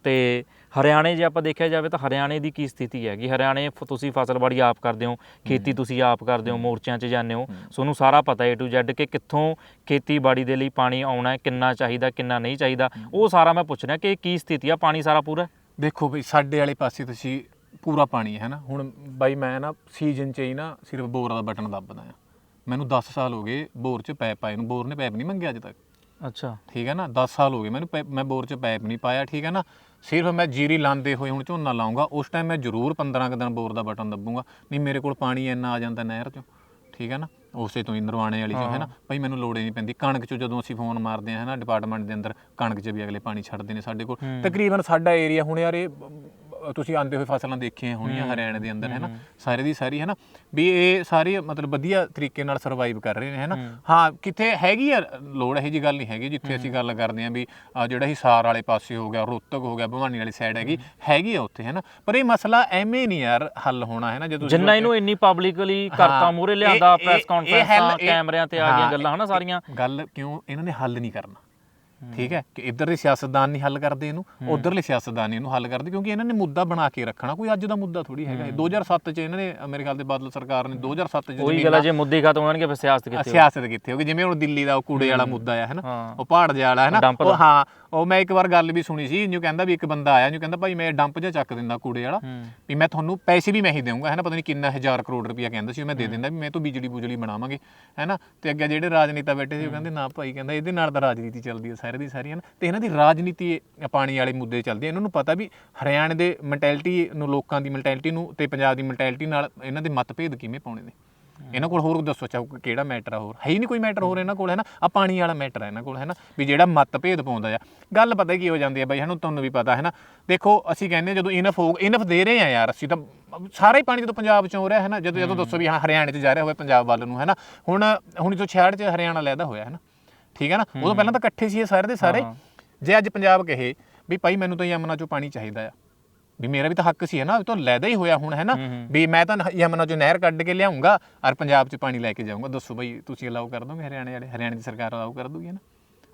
ਤੇ ਹਰਿਆਣੇ ਜੇ ਆਪਾਂ ਦੇਖਿਆ ਜਾਵੇ ਤਾਂ ਹਰਿਆਣੇ ਦੀ ਕੀ ਸਥਿਤੀ ਹੈਗੀ ਹਰਿਆਣੇ ਫ- ਤੁਸੀਂ ਫਸਲਬਾੜੀ ਆਪ ਕਰਦੇ ਹੋ ਖੇਤੀ ਤੁਸੀਂ ਆਪ ਕਰਦੇ ਹੋ ਮੋਰਚਿਆਂ 'ਚ ਜਾਂਦੇ ਹੋ। ਤੁਹਾਨੂੰ ਸਾਰਾ ਪਤਾ ਹੈ ਟੂ Z ਕਿ ਕਿੱਥੋਂ ਖੇਤੀਬਾੜੀ ਦੇ ਲਈ ਪਾਣੀ ਆਉਣਾ ਹੈ ਕਿੰਨਾ ਚਾਹੀਦਾ ਕਿੰਨਾ ਨਹੀਂ ਚਾਹੀਦਾ। ਉਹ ਸਾਰਾ ਮੈਂ ਪੁੱਛ ਰਿਹਾ ਕਿ ਕੀ ਸਥਿਤੀ ਆ? ਪਾਣੀ ਸਾਰਾ ਪੂਰਾ ਹੈ? ਦੇਖੋ ਬਈ ਸਾਡੇ ਵਾਲੇ ਪਾਸੇ ਤੁਸੀਂ ਪੂਰਾ ਪਾਣੀ ਹੈ ਨਾ? ਹੁਣ ਬਾਈ ਮੈਂ ਨਾ ਸੀਜ਼ਨ 'ਚ ਹੀ ਨਾ ਸਿਰਫ ਬੋਰ ਦਾ ਬਟਨ ਦੱਬਦਾ ਆ ਮੈਨੂੰ 10 ਸਾਲ ਹੋ ਗਏ ਬੋਰ 'ਚ ਪੈਪ ਪਾਏ ਨੂੰ। ਬੋਰ ਨੇ ਪੈਪ ਨਹੀਂ ਮੰਗਿਆ ਅੱਜ ਤੱਕ। ਅੱਛਾ। ਠੀਕ ਹੈ ਨਾ? 10 ਸਾਲ ਹੋ ਗਏ ਮੈਨੂੰ ਪੈਪ- ਮੈਂ ਬੋਰ 'ਚ ਪੈਪ ਨਹੀਂ ਪਾਇਆ ਠੀਕ ਹੈ ਨਾ? ਸਿਰਫ ਮੈਂ ਜੀਰੀ ਲਾਂਦੇ ਹੋਏ ਹੁਣ ਝੋਨਾ ਲਾਉਂਗਾ। ਉਸ ਟਾਈਮ ਮੈਂ ਜ਼ਰੂਰ 15 ਕੁ ਦਿਨ ਬੋਰ ਦਾ ਬਟਨ ਦੱਬੂਗਾ। ਨਹੀਂ ਮੇਰੇ ਕੋਲ ਪਾਣੀ ਇੰਨਾ ਆ ਜਾਂਦਾ ਨਹਿਰ 'ਚੋਂ। ਠੀਕ ਹੈ ਨਾ ਉਸੇ ਤੋਂ ਹੀ ਨਰਵਾਣੇ ਵਾਲੀ 'ਚੋਂ ਹੈ। ਨਾ ਭਾਈ ਮੈਨੂੰ ਲੋੜ ਹੀ ਨਹੀਂ ਪੈਂਦੀ। ਕਣਕ 'ਚੋਂ ਜਦੋਂ ਅਸੀਂ ਫੋਨ ਮਾਰਦੇ ਹਾਂ ਹੈ ਨਾ ਡਿਪਾਰਟਮੈਂਟ ਦੇ ਅੰਦਰ ਕਣਕ 'ਚ ਵੀ ਅਗਲੇ ਪਾਣੀ ਛੱਡਦੇ ਨੇ ਸਾਡੇ ਕੋਲ। ਤਕਰੀਬਨ ਸਾਡਾ ਏਰੀਆ ਹੁਣ ਯਾਰ ਇਹ ਤੁਸੀਂ ਆਂਦੇ ਹੋਏ ਫਸਲਾਂ ਦੇਖੀਆਂ ਹੋਣੀਆਂ ਹਰਿਆਣੇ ਦੇ ਅੰਦਰ ਹੈ ਨਾ ਸਾਰੇ ਦੀ ਸਾਰੀ ਹੈ ਨਾ ਵੀ ਇਹ ਸਾਰੇ ਮਤਲਬ ਵਧੀਆ ਤਰੀਕੇ ਨਾਲ ਸਰਵਾਈਵ ਕਰ ਰਹੇ ਨੇ ਹੈ। ਨਾ ਹਾਂ ਕਿਤੇ ਹੈਗੀ ਆ ਲੋੜ ਇਹੋ ਜੀ ਗੱਲ ਨਹੀਂ ਹੈਗੀ ਜਿੱਥੇ ਅਸੀਂ ਗੱਲ ਕਰਦੇ ਆਂ ਵੀ ਜਿਹੜਾ ਹਿਸਾਰ ਵਾਲੇ ਪਾਸੇ ਹੋ ਗਿਆ ਰੋਹਤਕ ਹੋ ਗਿਆ ਭਵਾਨੀ ਵਾਲੀ ਸਾਈਡ ਹੈਗੀ ਹੈਗੀ ਆ ਉੱਥੇ ਹੈ ਨਾ ਪਰ ਇਹ ਮਸਲਾ ਐਵੇਂ ਨਹੀਂ ਯਾਰ ਹੱਲ ਹੋਣਾ ਹੈ ਨਾ ਜਦੋਂ ਜਿੰਨਾ ਇਹਨੂੰ ਇੰਨੀ ਪਬਲਿਕਲੀ ਕਰਤਾ ਮੂਰੇ ਲਿਆਂਦਾ ਪ੍ਰੈਸ ਕਾਨਫਰੰਸਾਂ ਕੈਮਰਿਆਂ ਤੇ ਆ ਗਈਆਂ ਗੱਲਾਂ ਹਨਾ ਸਾਰੀਆਂ? ਗੱਲ ਕਿਉਂ ਇਹਨਾਂ ਨੇ ਹੱਲ ਨਹੀਂ ਕਰਨਾ? ਠੀਕ ਹੈ ਕਿ ਇੱਧਰ ਦੇ ਸਿਆਸਤਦਾਨ ਨਹੀਂ ਹੱਲ ਕਰਦੇ ਇਹਨੂੰ ਉਧਰਲੇ ਸਿਆਸਤਦਾਨ ਇਹਨੂੰ ਹੱਲ ਕਰਦੇ ਕਿਉਂਕਿ ਇਹਨਾਂ ਨੇ ਮੁੱਦਾ ਬਣਾ ਕੇ ਰੱਖਣਾ ਕੋਈ ਅੱਜ ਦਾ ਮੁੱਦਾ ਥੋੜੀ ਹੈਗਾ ਇਹ। 2007 ਚ ਇਹਨਾਂ ਨੇ ਮੇਰੇ ਖਿਆਲ ਤੇ ਬਾਦਲ ਸਰਕਾਰ ਨੇ 2007 ਚ ਉਹੀ ਗੱਲ ਹੈ ਜੇ ਮੁੱਦੇ ਖਤਮ ਹੋਣਗੇ ਫਿਰ ਸਿਆਸਤ ਕਿੱਥੇ ਸਿਆਸਤ ਕਿੱਥੇ ਹੋਗੀ ਜਿਵੇਂ ਹੁਣ ਦਿੱਲੀ ਦਾ ਉਹ ਕੂੜੇ ਵਾਲਾ ਮੁੱਦਾ ਆ ਹੈਨਾ ਹਾਂ। ਉਹ ਪਹਾੜ ਜਿਹਾ ਵਾਲਾ ਹੈਨਾ ਡੰਪ ਉਹ ਦਾ। ਹਾਂ ਉਹ ਮੈਂ ਇੱਕ ਵਾਰ ਗੱਲ ਵੀ ਸੁਣੀ ਸੀ ਜੋ ਕਹਿੰਦਾ ਵੀ ਇੱਕ ਬੰਦਾ ਆਇਆ ਜੋ ਕਹਿੰਦਾ ਭਾਈ ਮੈਂ ਡੰਪ ਜਿਹਾ ਚੱਕ ਦਿੰਦਾ ਕੂੜੇ ਵਾਲਾ ਹੂੰ ਵੀ ਮੈਂ ਤੁਹਾਨੂੰ ਪੈਸੇ ਵੀ ਮੈਂ ਹੀ ਦੇਵਾਂਗਾ ਹੈਨਾ ਪਤਾ ਨਹੀਂ ਕਿੰਨਾ ਹਜ਼ਾਰ ਕਰੋੜ ਰੁਪਇਆ ਕਹਿੰਦਾ ਸੀ ਉਹ ਮੈਂ ਦੇ ਦਿੰਦਾ ਵੀ ਮੈਂ ਤੋਂ ਬਿਜਲੀ ਬੁਜਲੀ ਬਣਾਵਾਂਗੇ ਹੈਨਾ ਤੇ ਅੱਗੇ ਜਿਹੜੇ ਰਾਜਨੀਤਾ ਬੈਠੇ ਸੀ ਉਹ ਕਹਿੰਦੇ ਨਾ ਭਾਈ ਕਹਿੰਦਾ ਇਹਦੇ ਨਾਲ ਤਾਂ ਰਾਜਨੀਤੀ ਚੱਲਦੀ ਹੈ ਸਾਰੇ ਦੀ ਸਾਰੀ ਹੈਨਾ ਤੇ ਇਹਨਾਂ ਦੀ ਰਾਜਨੀਤੀ ਪਾਣੀ ਵਾਲੇ ਮੁੱਦੇ ਚੱਲਦੇ ਆ। ਇਹਨਾਂ ਨੂੰ ਪਤਾ ਵੀ ਹਰਿਆਣੇ ਦੇ ਮੈਂਟੈਲਿਟੀ ਨੂੰ ਲੋਕਾਂ ਦੀ ਮੈਂਟੈਲਿਟੀ ਨੂੰ ਤੇ ਪੰਜਾਬ ਦੀ ਮੈਂਟੈਲਿਟੀ ਨਾਲ ਇਹਨਾਂ ਦੇ ਮਤਭੇਦ ਕਿਵੇਂ ਪਾਉਣੇ ਨੇ ਇਹਨਾਂ ਕੋਲ ਹੋਰ ਦੱਸੋ ਚਾਹੋ ਕਿਹੜਾ ਮੈਟਰ ਆ ਹੋਰ। ਹੈ ਹੀ ਨਹੀਂ ਕੋਈ ਮੈਟਰ ਹੋਰ ਇਹਨਾਂ ਕੋਲ ਹੈ ਨਾ ਆ ਪਾਣੀ ਵਾਲਾ ਮੈਟਰ ਹੈ ਇਹਨਾਂ ਕੋਲ ਹੈ ਨਾ ਵੀ ਜਿਹੜਾ ਮਤਭੇਦ ਪਾਉਂਦਾ ਆ। ਗੱਲ ਪਤਾ ਕੀ ਹੋ ਜਾਂਦੀ ਹੈ ਬਾਈ ਸਾਨੂੰ ਤੁਹਾਨੂੰ ਵੀ ਪਤਾ ਹੈ ਨਾ ਦੇਖੋ ਅਸੀਂ ਕਹਿੰਦੇ ਜਦੋਂ ਇਨਫ ਹੋ ਇਨਫ ਦੇ ਰਹੇ ਆ ਯਾਰ ਅਸੀਂ ਤਾਂ ਸਾਰਾ ਹੀ ਪਾਣੀ ਜਦੋਂ ਪੰਜਾਬ ਚੋਂ ਹੋ ਰਿਹਾ ਹੈ ਨਾ ਜਦੋਂ ਜਦੋਂ ਦੱਸੋ ਵੀ ਹਾਂ ਹਰਿਆਣੇ 'ਚ ਜਾ ਰਿਹਾ ਹੋਵੇ ਪੰਜਾਬ ਵੱਲ ਨੂੰ ਹੈ ਨਾ ਹੁਣ ਹੁਣ ਜੋ 66 'ਚ ਹਰਿਆਣਾ ਲੈਦਾ ਹੋਇਆ ਹੈ ਨਾ ਠੀਕ ਹੈ ਨਾ? ਉਦੋਂ ਪਹਿਲਾਂ ਤਾਂ ਇਕੱਠੇ ਸੀ ਇਹ ਸਾਰੇ ਦੇ ਸਾਰੇ। ਜੇ ਅੱਜ ਪੰਜਾਬ ਕਹੇ ਵੀ ਭਾਈ ਮੈਨੂੰ ਤਾਂ ਯਮਨਾ ਚੋਂ ਪਾਣੀ ਚਾਹੀਦਾ ਆ। ਵੀ ਮੇਰਾ ਵੀ ਤਾਂ ਹੱਕ ਸੀ ਹੈ ਨਾ ਉਹ ਤਾਂ ਲੈਦਾ ਹੀ ਹੋਇਆ ਹੁਣ ਹੈ ਨਾ? ਹੂੰ, ਹੂੰ। ਵੀ ਮੈਂ ਤਾਂ ਯਮਨਾ ਚੋਂ ਨਹਿਰ ਕੱਢ ਕੇ ਲਿਆਉਂਗਾ ਔਰ ਪੰਜਾਬ 'ਚ ਪਾਣੀ ਲੈ ਕੇ ਜਾਊਂਗਾ। ਦੱਸੋ ਬਈ ਤੁਸੀਂ ਅਲਾਉ ਕਰ ਦੋਗੇ? ਹਰਿਆਣੇ ਵਾਲੇ ਹਰਿਆਣੇ ਦੀ ਸਰਕਾਰ ਅਲਾਉ ਕਰ ਦੂਗੀ ਨਾ?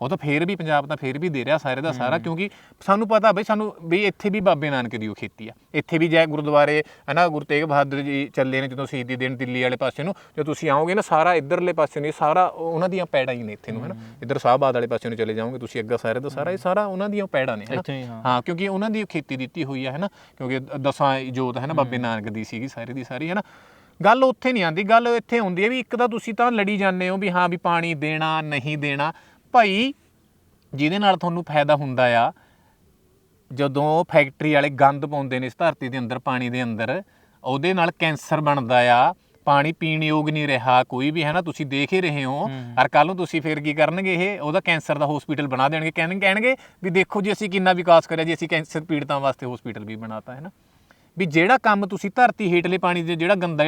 ਉਹ ਤਾਂ ਫੇਰ ਵੀ ਪੰਜਾਬ ਤਾਂ ਫੇਰ ਵੀ ਦੇ ਰਿਹਾ ਸਾਰੇ ਦਾ ਸਾਰਾ ਕਿਉਂਕਿ ਸਾਨੂੰ ਪਤਾ ਬਈ ਸਾਨੂੰ ਵੀ ਇੱਥੇ ਵੀ ਬਾਬੇ ਨਾਨਕ ਦੀ ਉਹ ਖੇਤੀ ਆ। ਇੱਥੇ ਵੀ ਜੈ ਗੁਰਦੁਆਰੇ ਹਨਾ ਗੁਰੂ ਤੇਗ ਬਹਾਦਰ ਜੀ ਚੱਲੇ ਨੇ ਜਦੋਂ ਸ਼ਹੀਦੀ ਦੇਣ ਦਿੱਲੀ ਵਾਲੇ ਪਾਸੇ ਨੂੰ ਜੇ ਤੁਸੀਂ ਆਓਗੇ ਨਾ ਸਾਰਾ ਇੱਧਰਲੇ ਪਾਸੇ ਨੂੰ ਇਹ ਸਾਰਾ ਉਹ- ਉਹਨਾਂ ਦੀਆਂ ਪੈੜਾਂ ਹੀ ਨੇ ਇੱਥੇ ਨੂੰ ਹਨਾ। ਇੱਧਰ ਸਾਹਬਾਦ ਵਾਲੇ ਪਾਸੇ ਨੂੰ ਚਲੇ ਜਾਓਗੇ ਤੁਸੀਂ ਅੱਗਾ ਸਾਰੇ ਦਾ ਸਾਰਾ ਇਹ ਸਾਰਾ ਉਹਨਾਂ ਦੀਆਂ ਪੈੜਾਂ ਨੇ ਹਨਾ। ਹੀ ਕਿਉਂਕਿ ਉਹਨਾਂ ਦੀ ਖੇਤੀ ਦਿੱਤੀ ਹੋਈ ਹੈ ਹੈ ਨਾ ਕਿਉਂਕਿ ਦ- ਦਸਾਂ ਜੋਤ ਹੈ ਨਾ ਬਾਬੇ ਨਾਨਕ ਦੀ ਸੀਗੀ ਸਾਰੀ ਦੀ ਸਾਰੀ ਹੈ ਨਾ ਗੱਲ ਉੱਥੇ ਨਹੀਂ ਆਂਦੀ ਗੱਲ ਇੱਥੇ ਹੁੰਦੀ ਹੈ ਵੀ ਇੱਕ ਤਾਂ ਤੁਸੀਂ ਤਾਂ ਲੜੀ ਜਾਂਦੇ ਹੋ ਵੀ ਹਾਂ ਵੀ ਪਾਣੀ ਦੇਣਾ ਨਹੀਂ ਦੇਣਾ। ਭਾਈ ਜਿਹਦੇ ਨਾਲ ਤੁਹਾਨੂੰ ਫਾਇਦਾ ਹੁੰਦਾ ਆ ਜਦੋਂ ਫੈਕਟਰੀ ਵਾਲੇ ਗੰਦ ਪਾਉਂਦੇ ਨੇ ਇਸ ਧਰਤੀ ਦੇ ਅੰਦਰ ਪਾਣੀ ਦੇ ਅੰਦਰ ਉਹਦੇ ਨਾਲ ਕੈਂਸਰ ਬਣਦਾ ਆ ਪਾਣੀ ਪੀਣ ਯੋਗ ਨਹੀਂ ਰਿਹਾ ਕੋਈ ਵੀ ਹੈ ਨਾ ਤੁਸੀਂ ਦੇਖ ਹੀ ਰਹੇ ਹੋ। ਔਰ ਕੱਲ ਨੂੰ ਤੁਸੀਂ ਫੇਰ ਕੀ ਕਰਨਗੇ ਇਹ? ਉਹਦਾ ਕੈਂਸਰ ਦਾ ਹਸਪੀਟਲ ਬਣਾ ਦੇਣਗੇ। ਕਹਿਣਗੇ ਕਹਿਣਗੇ ਵੀ ਦੇਖੋ ਜੀ ਅਸੀਂ ਕਿੰਨਾ ਵਿਕਾਸ ਕਰਿਆ ਜੀ ਅਸੀਂ ਕੈਂਸਰ ਪੀੜਤਾਂ ਵਾਸਤੇ ਹਸਪੀਟਲ ਵੀ ਬਣਾਤਾ ਹੈ ਨਾ। ਵੀ ਜਿਹੜਾ ਕੰਮ ਤੁਸੀਂ ਧਰਤੀ ਹੇਠਲੇ ਪਾਣੀ ਦੇ ਜਿਹੜਾ ਗੰਦਾ